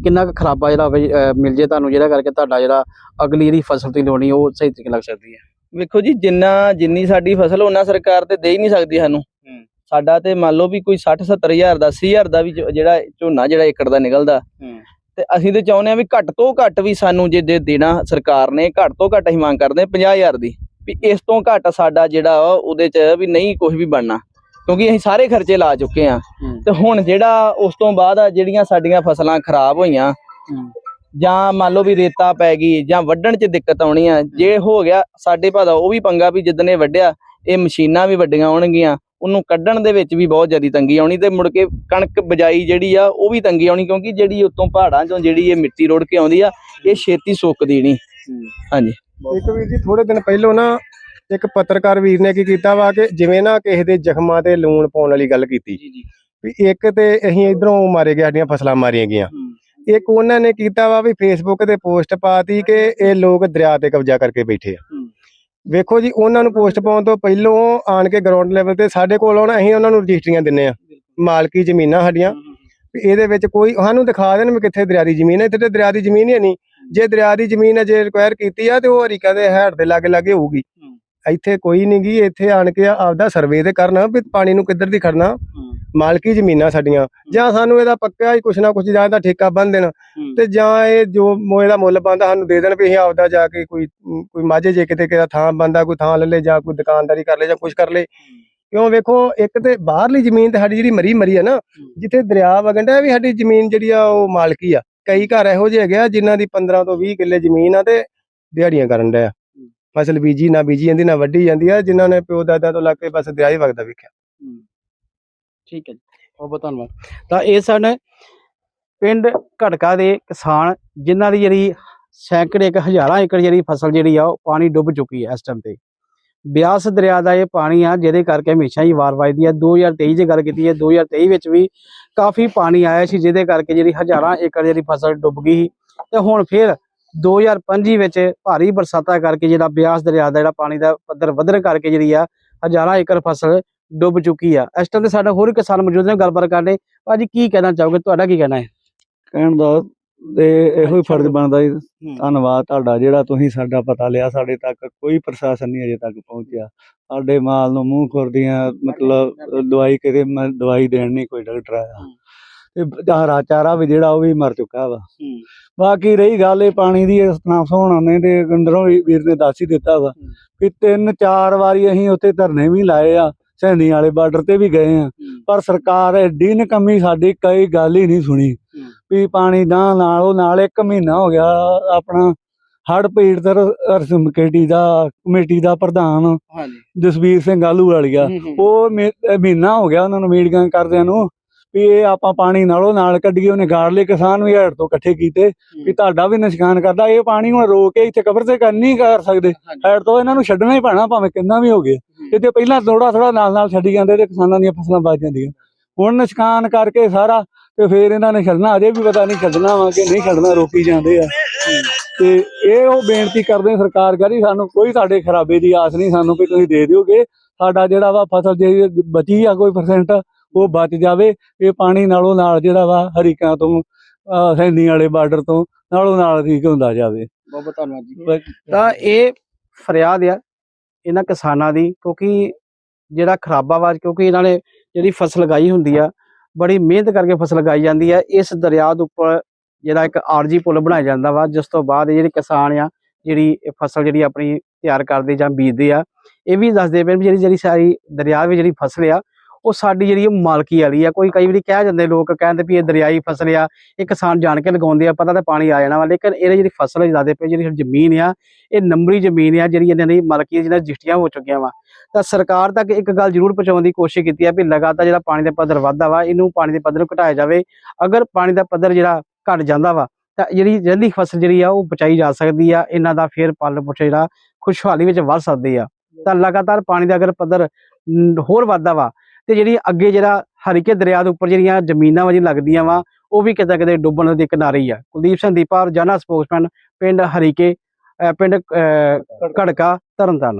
S3: ਕਿੰਨਾ ਕੁ ਖਰਾਬਾ ਜਿਹੜਾ ਹੋਵੇ, ਅਹ, ਮਿਲ ਜੇ ਤੁਹਾਨੂੰ ਜਿਹੜਾ ਕਰਕੇ ਤੁਹਾਡਾ ਜਿਹੜਾ ਅਗਲੀ ਜਿਹੜੀ ਫਸਲ ਦੀ ਲੋਣੀ ਉਹ ਸਹੀ ਤਰੀਕੇ ਲੱਗ ਸਕਦੀ ਹੈ?
S1: ਵੇਖੋ ਜੀ ਜਿੰਨਾ ਜਿੰਨੀ ਸਾਡੀ ਫਸਲ ਉਹਨਾਂ ਸਰਕਾਰ ਤੇ ਦੇ ਹੀ ਨਹੀਂ ਸਕਦੀ ਸਾਨੂੰ। ਸਾਡਾ ਤੇ ਮੰਨ ਲਓ ਵੀ ਕੋਈ 60 70000 ਦਾ 80000 ਦਾ ਵੀ ਜ- ਜਿਹੜਾ ਝੋਨਾ ਜਿਹੜਾ ਏਕੜ ਦਾ ਨਿਕਲਦਾ। ਤੇ ਅਸੀਂ ਤੇ ਚਾਹੁੰਦੇ ਆ ਵੀ ਘੱਟ ਤੋਂ ਘੱਟ ਵੀ ਸਾਨੂੰ ਜੇ ਦੇ ਦੇਣਾ ਸਰਕਾਰ ਨੇ ਘੱਟ ਤੋਂ ਘੱਟ ਅਸੀਂ ਮੰਗ ਕਰਦੇ 50000 ਦੀ। ਵੀ ਇਸ ਤੋਂ ਘੱਟ ਸਾਡਾ ਜਿਹੜਾ ਉਹਦੇ ਚ ਵੀ ਨਹੀਂ ਕੁਝ ਵੀ ਬਣਨਾ। ਕਿਉਂਕਿ ਅਸੀਂ ਸਾਰੇ ਖਰਚੇ ਲਾ ਚੁੱਕੇ ਆ। ਤੇ ਹੁਣ ਜਿਹੜਾ ਉਸ ਤੋਂ ਬਾਅਦ ਆ ਜਿਹੜੀਆਂ ਸਾਡੀਆਂ ਫਸਲਾਂ ਖਰਾਬ ਹੋਈਆਂ ਜਾਂ ਮੰਨ ਲਓ ਵੀ ਰੇਤਾ ਪੈ ਗਈ ਜਾਂ ਵੱਢਣ 'ਚ ਦਿੱਕਤ ਆਉਣੀ ਆ ਜੇ ਹੋ ਗਿਆ ਸਾਡੇ ਭਾਦਾ ਉਹ ਵੀ ਪੰਗਾ ਵੀ ਜਿੱਦਨੇ ਵੱਢਿਆ ਇਹ ਮਸ਼ੀਨਾਂ ਵੀ ਵੱਡੀਆਂ ਆਉਣਗੀਆਂ ਉਹਨੂੰ ਕੱਢਣ ਦੇ ਵਿੱਚ ਵੀ ਬਹੁਤ ਜ਼ਿਆਦਾ ਤੰਗੀ ਆਉਣੀ ਤੇ ਮੁੜ ਕੇ ਕਣਕ ਬਜਾਈ ਜਿਹੜੀ ਆ ਉਹ ਵੀ ਤੰਗੀ ਆਉਣੀ ਕਿਉਂਕਿ ਜਿਹੜੀ ਉਤੋਂ ਪਹਾੜਾਂ 'ਚੋਂ ਜਿਹੜੀ ਇਹ ਮਿੱਟੀ ਰੋੜ ਕੇ ਆਉਂਦੀ ਆ ਇਹ ਛੇਤੀ ਸੁੱਕਦੀ ਨਹੀਂ। ਹਾਂਜੀ।
S2: ਇੱਕ ਵੀਰ ਜੀ ਥੋੜੇ ਦਿਨ ਪਹਿਲਾਂ ਨਾ ਇੱਕ ਪੱਤਰਕਾਰ ਵੀਰ ਨੇ ਕੀ ਕੀਤਾ ਵਾ ਕਿ ਜਿਵੇਂ ਨਾ ਕਿਸੇ ਦੇ ਜ਼ਖਮਾਂ ਤੇ ਲੂਣ ਪਾਉਣ ਵਾਲੀ ਗੱਲ ਕੀਤੀ
S1: ਜੀ ਜੀ।
S2: ਵੀ ਇੱਕ ਤੇ ਅਸੀਂ ਇਧਰੋਂ ਮਾਰੇ ਗਏ ਸਾਡੀਆਂ ਫਸਲਾਂ ਮਾਰੀਆਂ ਗਈਆਂ। ਇੱਕ ਉਹਨਾਂ ਨੇ ਕੀਤਾ ਵਾ ਵੀ ਫੇਸਬੁੱਕ ਤੇ ਪੋਸਟ ਪਾਤੀ ਕਿ ਇਹ ਲੋਕ ਦਰਿਆ ਤੇ ਕਬਜ਼ਾ ਕਰਕੇ ਬੈਠੇ ਆ। ਵੇਖੋ ਜੀ ਉਹਨਾਂ ਨੂੰ ਪੋਸਟ ਪਾਉਣ ਤੋਂ ਪਹਿਲਾਂ ਆਣ ਕੇ ਗਰਾਊਂਡ ਲੈਵਲ ਤੇ ਸਾਡੇ ਕੋਲ ਆਉਣਾ ਅਸੀਂ ਉਹਨਾਂ ਨੂੰ ਰਜਿਸਟਰੀਆਂ ਦਿੰਨੇ ਆ। ਮਾਲਕੀ ਜ਼ਮੀਨਾਂ ਸਾਡੀਆਂ। ਇਹਦੇ ਵਿੱਚ ਕੋਈ ਸਾਨੂੰ ਦਿਖਾ ਦੇਣ ਵੀ ਕਿੱਥੇ ਦਰਿਆ ਦੀ ਜ਼ਮੀਨ ਹੈ ਇੱਥੇ ਤੇ ਦਰਿਆ ਦੀ ਜ਼ਮੀਨ ਹੀ ਨਹੀਂ। ਜੇ ਦਰਿਆ ਦੀ ਜ਼ਮੀਨ ਜੇ ਰਿਕੁਆਇਰ ਕੀਤੀ ਆ ਤੇ ਉਹ ਹਰੀਕਾ ਦੇ ਹੈਡ ਦੇ ਲਾਗੇ ਲਾਗੇ ਹੋਊਗੀ। ਇੱਥੇ ਕੋਈ ਨਹੀਂ ਗੀ ਇੱਥੇ ਆਣ ਕੇ ਆਪਦਾ ਸਰਵੇ ਤੇ ਕਰਨਾ ਵੀ ਪਾਣੀ ਨੂੰ ਕਿੱਧਰ ਦੀ ਖੜਨਾ। ਮਾਲਕੀ ਜ਼ਮੀਨਾਂ ਸਾਡੀਆਂ। ਜਾਂ ਸਾਨੂੰ ਇਹਦਾ ਪੱਕਾ ਹੀ ਕੁਛ ਨਾ ਕੁਛ ਜਾਂ ਤਾਂ ਠੇਕਾ ਬੰਨ ਦੇਣ ਤੇ ਜਾਂ ਇਹ ਜੋ ਮੋਏ ਦਾ ਮੁੱਲ ਬੰਦਾ ਸਾਨੂੰ ਦੇ ਦੇਣ ਵੀ ਅਸੀਂ ਆਪਦਾ ਜਾ ਕੇ ਕੋਈ ਕੋਈ ਮਾਝੇ ਜੇ ਕਿਤੇ ਕਿਤੇ ਥਾਂ ਬੰਦਾ ਕੋਈ ਥਾਂ ਲੈ ਲੇ ਜਾਂ ਕੋਈ ਦੁਕਾਨਦਾਰੀ ਕਰ ਲੇ ਜਾਂ ਕੁਛ ਕਰ ਲੇ। ਕਿਉਂ ਵੇਖੋ ਇੱਕ ਤੇ ਬਾਹਰਲੀ ਜ਼ਮੀਨ ਤੇ ਸਾਡੀ ਜਿਹੜੀ ਮਰੀ ਮਰੀ ਆ ਨਾ ਜਿੱਥੇ ਦਰਿਆ ਵਗੰਡਾ ਵੀ ਸਾਡੀ ਜ਼ਮੀਨ ਜਿਹੜੀ ਆ ਉਹ ਮਾਲਕੀ ਆ। ਕਈ ਘਰ ਇਹੋ ਜਿਹੇ ਹੈਗੇ ਆ ਜਿਨ੍ਹਾਂ ਦੀ 15 ਤੋਂ 20 ਕਿੱਲੇ ਜ਼ਮੀਨ ਆ ਤੇ ਦਿਹਾੜੀਆਂ ਕਰਨ ਡਿਆ ਫਸਲ ਬੀਜੀ ਨਾ ਬੀਜੀ ਜਾਂਦੀ ਨਾ ਵੱਢੀ ਜਾਂਦੀ ਆ ਜਿਨ੍ਹਾਂ ਨੇ ਪਿਓ ਦਾਦਾ ਤੋਂ ਲੱਗ ਕੇ ਬਸ ਦਰਿਆ ਹੀ ਵਗਦਾ ਵੇਖਿਆ।
S3: ਠੀਕ ਹੈ ਜੀ। ਬਹੁਤ ਬਹੁਤ ਧੰਨਵਾਦ। ਤਾਂ ਇਹ ਸਨ ਪਿੰਡ ਘਟਕਾ ਦੇ ਕਿਸਾਨ ਜਿਨ੍ਹਾਂ ਦੀ ਜਿਹੜੀ ਸੈਂਕੜੇ ਇੱਕ ਹਜ਼ਾਰਾਂ ਏਕੜ ਜਿਹੜੀ ਫਸਲ ਜਿਹੜੀ ਆ ਉਹ ਪਾਣੀ ਡੁੱਬ ਚੁੱਕੀ ਹੈ ਇਸ ਟਾਈਮ ਤੇ। ਬਿਆਸ ਦਰਿਆ ਦਾ ਇਹ ਪਾਣੀ ਆ, ਜਿਹਦੇ ਕਰਕੇ ਹਮੇਸ਼ਾ ਹੀ ਵਾਰ ਵੱਜਦੀ ਹੈ 2023 ਦੀ ਗੱਲ ਕੀਤੀ ਹੈ 2023 ਵਿੱਚ ਵੀ ਕਾਫੀ ਪਾਣੀ ਆਇਆ ਸੀ, ਜਿਹਦੇ ਕਰਕੇ ਜਿਹੜੀ ਹਜ਼ਾਰਾਂ ਏਕੜ ਜਿਹੜੀ ਫਸਲ ਡੁੱਬ ਗਈ ਸੀ। ਤੇ ਹੁਣ ਫਿਰ 2025 ਵਿੱਚ ਭਾਰੀ ਬਰਸਾਤਾਂ ਕਰਕੇ ਜਿਹੜਾ ਬਿਆਸ ਦਰਿਆ ਦਾ ਜਿਹੜਾ ਪਾਣੀ ਦਾ ਪੱਧਰ ਵਧਣ ਕਰਕੇ ਜਿਹੜੀ ਆ, ਹਜ਼ਾਰਾਂ ਏਕੜ ਫਸਲ ਡੁੱਬ ਚੁੱਕੀ ਆ। ਇਸ ਟਾਈਮ ਤੇ ਸਾਡਾ ਹੋਰ ਕਿਸਾਨ ਮੌਜੂਦ ਨੇ, ਗੱਲਬਾਤ ਕਰਨੇ ਭਾਜੀ ਕੀ ਕਹਿਣਾ ਚਾਹੋਗੇ? ਤੁਹਾਡਾ ਕੀ ਕਹਿਣਾ ਹੈ?
S4: ਕਹਿਣ ਦਾ ਤੇ ਇਹੋ ਹੀ ਫਰਜ਼ ਬਣਦਾ ਜੀ। ਧੰਨਵਾਦ ਤੁਹਾਡਾ ਜਿਹੜਾ ਤੁਸੀਂ ਸਾਡਾ ਪਤਾ ਲਿਆ ਸਾਡੇ ਤੱਕ ਕੋਈ ਪ੍ਰਸ਼ਾਸਨ ਨਹੀਂ ਅਜੇ ਤੱਕ ਪਹੁੰਚਿਆ। ਸਾਡੇ ਮਾਲ ਨੂੰ ਮੂੰਹ ਖੁਰਦੀਆਂ ਮਤਲਬ ਦਵਾਈ ਕਿਤੇ ਮੈਂ ਦਵਾਈ ਦੇਣ ਨਹੀਂ ਕੋਈ ਡਾਕਟਰ ਆਇਆ। ਤੇ ਹਰਾ ਚਾਰਾ ਵੀ ਜਿਹੜਾ ਉਹ ਵੀ ਮਰ ਚੁੱਕਾ ਵਾ। ਬਾਕੀ ਰਹੀ ਗੱਲ ਇਹ ਪਾਣੀ ਦੀ ਇਸ ਤਰ੍ਹਾਂ ਸੋਹਣਾ ਨੇ ਤੇ ਅੰਦਰੋਂ ਵੀਰ ਨੇ ਦੱਸ ਹੀ ਦਿੱਤਾ ਵਾ ਕਿ ਤਿੰਨ ਚਾਰ ਵਾਰੀ ਅਸੀਂ ਉੱਥੇ ਧਰਨੇ ਵੀ ਲਾਏ ਆ। ਸੈਣੀ ਵਾਲੇ ਬਾਰਡਰ ਤੇ ਵੀ ਗਏ ਆ। ਪਰ ਸਰਕਾਰ ਐਡੀ ਨਕਮੀ ਸਾਡੀ ਕਈ ਗੱਲ ਹੀ ਨਹੀਂ ਸੁਣੀ। ਵੀ ਪਾਣੀ ਦਾ ਨਾਲ ਉਹ ਨਾਲ ਇੱਕ ਮਹੀਨਾ ਹੋ ਗਿਆ ਆਪਣਾ ਹੜ ਪੀੜਤ ਰਸਮ ਕਮੇਟੀ ਦਾ ਕਮੇਟੀ ਦਾ ਪ੍ਰਧਾਨ
S1: ਹਾਂਜੀ।
S4: ਜਸਵੀਰ ਸਿੰਘ ਆਲੂ ਵਾਲੀਆ ਉਹ ਮਹੀਨਾ ਹੋ ਗਿਆ ਉਹਨਾਂ ਨੂੰ ਮੀਟਿੰਗਾਂ ਕਰਦਿਆਂ ਨੂੰ ਵੀ ਇਹ ਆਪਾਂ ਪਾਣੀ ਨਾਲੋਂ ਨਾਲ ਕੱਢੀਏ ਉਹਨੇ ਗਾੜ ਲਏ ਕਿਸਾਨ ਵੀ ਹੜ ਤੋਂ ਇਕੱਠੇ ਕੀਤੇ ਵੀ ਤੁਹਾਡਾ ਵੀ ਨੁਕਸਾਨ ਕਰਦਾ ਇਹ ਪਾਣੀ ਹੁਣ ਰੋਕ ਕੇ ਇੱਥੇ ਕਬਰ ਤੇ ਕਰ ਨਹੀਂ ਕਰ ਸਕਦੇ। ਹੜ ਤੋਂ ਇਹਨਾਂ ਨੂੰ ਛੱਡਣਾ ਹੀ ਪੈਣਾ ਭਾਵੇਂ ਕਿੰਨਾ ਵੀ ਹੋ ਗਿਆ। ਇੱਥੇ ਪਹਿਲਾਂ ਥੋੜਾ ਥੋੜਾ ਨਾਲ ਨਾਲ ਛੱਡੀ ਜਾਂਦੇ ਤੇ ਕਿਸਾਨਾਂ ਦੀਆਂ ਫਸਲਾਂ ਬਚ ਜਾਂਦੀਆਂ। ਹੁਣ ਨੁਕਸਾਨ ਕਰਕੇ ਸਾਰਾ ਤੇ ਫੇਰ ਇਹਨਾਂ ਨੇ ਛੱਡਣਾ ਅਜੇ ਵੀ ਪਤਾ ਨਹੀਂ ਛੱਡਣਾ ਵਾ ਕਿ ਨਹੀਂ ਛੱਡਣਾ ਰੋਕੀ ਜਾਂਦੇ ਆ। ਤੇ ਇਹ ਉਹ ਬੇਨਤੀ ਕਰਦੇ ਆ ਸਰਕਾਰ ਕਰੀ ਸਾਨੂੰ ਕੋਈ ਸਾਡੇ ਖਰਾਬੇ ਦੀ ਆਸ ਨਹੀਂ ਸਾਨੂੰ ਵੀ ਤੁਸੀਂ ਦੇ ਦਿਓਗੇ। ਸਾਡਾ ਜਿਹੜਾ ਵਾ ਫਸਲ ਜੇ ਬਚੀ ਆ ਕੋਈ ਪਰਸੈਂਟ ਉਹ ਬਚ ਜਾਵੇ। ਇਹ ਪਾਣੀ ਨਾਲੋਂ ਨਾਲ ਜਿਹੜਾ ਵਾ ਹਰੀਕਾਂ ਤੋਂ ਸੈਣੀ ਵਾਲੇ ਬਾਰਡਰ ਤੋਂ ਨਾਲੋਂ ਨਾਲ ਠੀਕ ਹੁੰਦਾ ਜਾਵੇ।
S3: ਬਹੁਤ ਬਹੁਤ ਧੰਨਵਾਦ ਜੀ। ਤਾਂ ਇਹ ਫਰਿਆਦ ਆ ਇਹਨਾਂ ਕਿਸਾਨਾਂ ਦੀ, ਕਿਉਂਕਿ ਜਿਹੜਾ ਖਰਾਬਾਬਾਦ ਕਿਉਂਕਿ ਇਹਨਾਂ ਨੇ ਜਿਹੜੀ ਫਸਲ ਲਗਾਈ ਹੁੰਦੀ ਆ, ਬੜੀ ਮਿਹਨਤ ਕਰਕੇ ਫਸਲ ਲਗਾਈ ਜਾਂਦੀ ਆ, ਇਸ ਦਰਿਆ ਦੇ ਉੱਪਰ ਜਿਹੜਾ ਇੱਕ ਆਰਜੀ ਪੁਲ ਬਣਾਇਆ ਜਾਂਦਾ ਵਾ, ਜਿਸ ਤੋਂ ਬਾਅਦ ਇਹ ਜਿਹੜੇ ਕਿਸਾਨ ਆ, ਜਿਹੜੀ ਇਹ ਫਸਲ ਜਿਹੜੀ ਆਪਣੀ ਤਿਆਰ ਕਰਦੇ ਜਾਂ ਬੀਜਦੇ ਆ, ਇਹ ਵੀ ਦੱਸਦੇ ਪਏ ਵੀ ਜਿਹੜੀ ਜਿਹੜੀ ਸਾਰੀ ਦਰਿਆ ਵਿੱਚ ਜਿਹੜੀ ਫਸਲ ਆ ਉਹ ਸਾਡੀ ਜਿਹੜੀ ਇਹ ਮਾਲਕੀ ਵਾਲੀ ਆ। ਕੋਈ ਕਈ ਵਾਰੀ ਕਹਿ ਜਾਂਦੇ ਲੋਕ, ਕਹਿੰਦੇ ਵੀ ਇਹ ਦਰਿਆਈ ਫਸਲ ਆ, ਇਹ ਕਿਸਾਨ ਜਾਣ ਕੇ ਲਗਾਉਂਦੇ ਆ, ਪਤਾ ਤਾਂ ਪਾਣੀ ਆ ਜਾਣਾ ਵਾ, ਲੇਕਿਨ ਇਹ ਜਿਹੜੀ ਫਸਲ ਜ਼ਿਆਦਾ ਪਈ ਜਿਹੜੀ ਜ਼ਮੀਨ ਆ, ਇਹ ਨੰਬਰੀ ਜ਼ਮੀਨ ਆ, ਜਿਹੜੀ ਇਹਨਾਂ ਦੀ ਮਾਲਕੀ ਜਿਹਨਾਂ ਰਜਿਸਟਰੀਆਂ ਹੋ ਚੁੱਕੀਆਂ ਵਾ। ਤਾਂ ਸਰਕਾਰ ਤੱਕ ਇੱਕ ਗੱਲ ਜ਼ਰੂਰ ਪਹੁੰਚਾਉਣ ਦੀ ਕੋਸ਼ਿਸ਼ ਕੀਤੀ ਆ ਵੀ ਲਗਾਤਾਰ ਜਿਹੜਾ ਪਾਣੀ ਦਾ ਪੱਧਰ ਵੱਧਦਾ ਵਾ, ਇਹਨੂੰ ਪਾਣੀ ਦੇ ਪੱਧਰ ਨੂੰ ਘਟਾਇਆ ਜਾਵੇ। ਅਗਰ ਪਾਣੀ ਦਾ ਪੱਧਰ ਜਿਹੜਾ ਘਟ ਜਾਂਦਾ ਵਾ, ਤਾਂ ਜਿਹੜੀ ਰਹਿੰਦੀ ਫਸਲ ਜਿਹੜੀ ਆ, ਉਹ ਬਚਾਈ ਜਾ ਸਕਦੀ ਆ। ਇਹਨਾਂ ਦਾ ਫੇਰ ਪਾਲਣ ਪੋਸ਼ਣ ਜਿਹੜਾ ਖੁਸ਼ਹਾਲੀ ਵਿੱਚ ਵੱਧ ਸਕਦੀ ਆ। ਤਾਂ ਲਗਾਤਾਰ ਪਾਣੀ ਦਾ ਅਗਰ ਪੱਧਰ ਹੋਰ ਵੱਧਦਾ ਵਾ ਤੇ ਜਿਹੜੀ ਅੱਗੇ ਜਿਹੜਾ ਹਰੀਕੇ ਦਰਿਆ ਦੇ ਉੱਪਰ ਜਿਹੜੀਆਂ ਜ਼ਮੀਨਾਂ ਵਾ ਲੱਗਦੀਆਂ ਵਾ, ਉਹ ਵੀ ਕਿਤੇ ਕਿਤੇ ਡੁੱਬਣ ਦੇ ਕਿਨਾਰੇ ਹੀ ਆ। ਕੁਲਦੀਪ ਸਿੰਘ ਦੀਪਾ ਰੋਜ਼ਾਨਾ ਸਪੋਕਸਮੈਨ ਪਿੰਡ ਹਰੀਕੇ ਪਿੰਡ, ਅਹ ਘੜਕਾ ਤਰਨਤਾਰਨ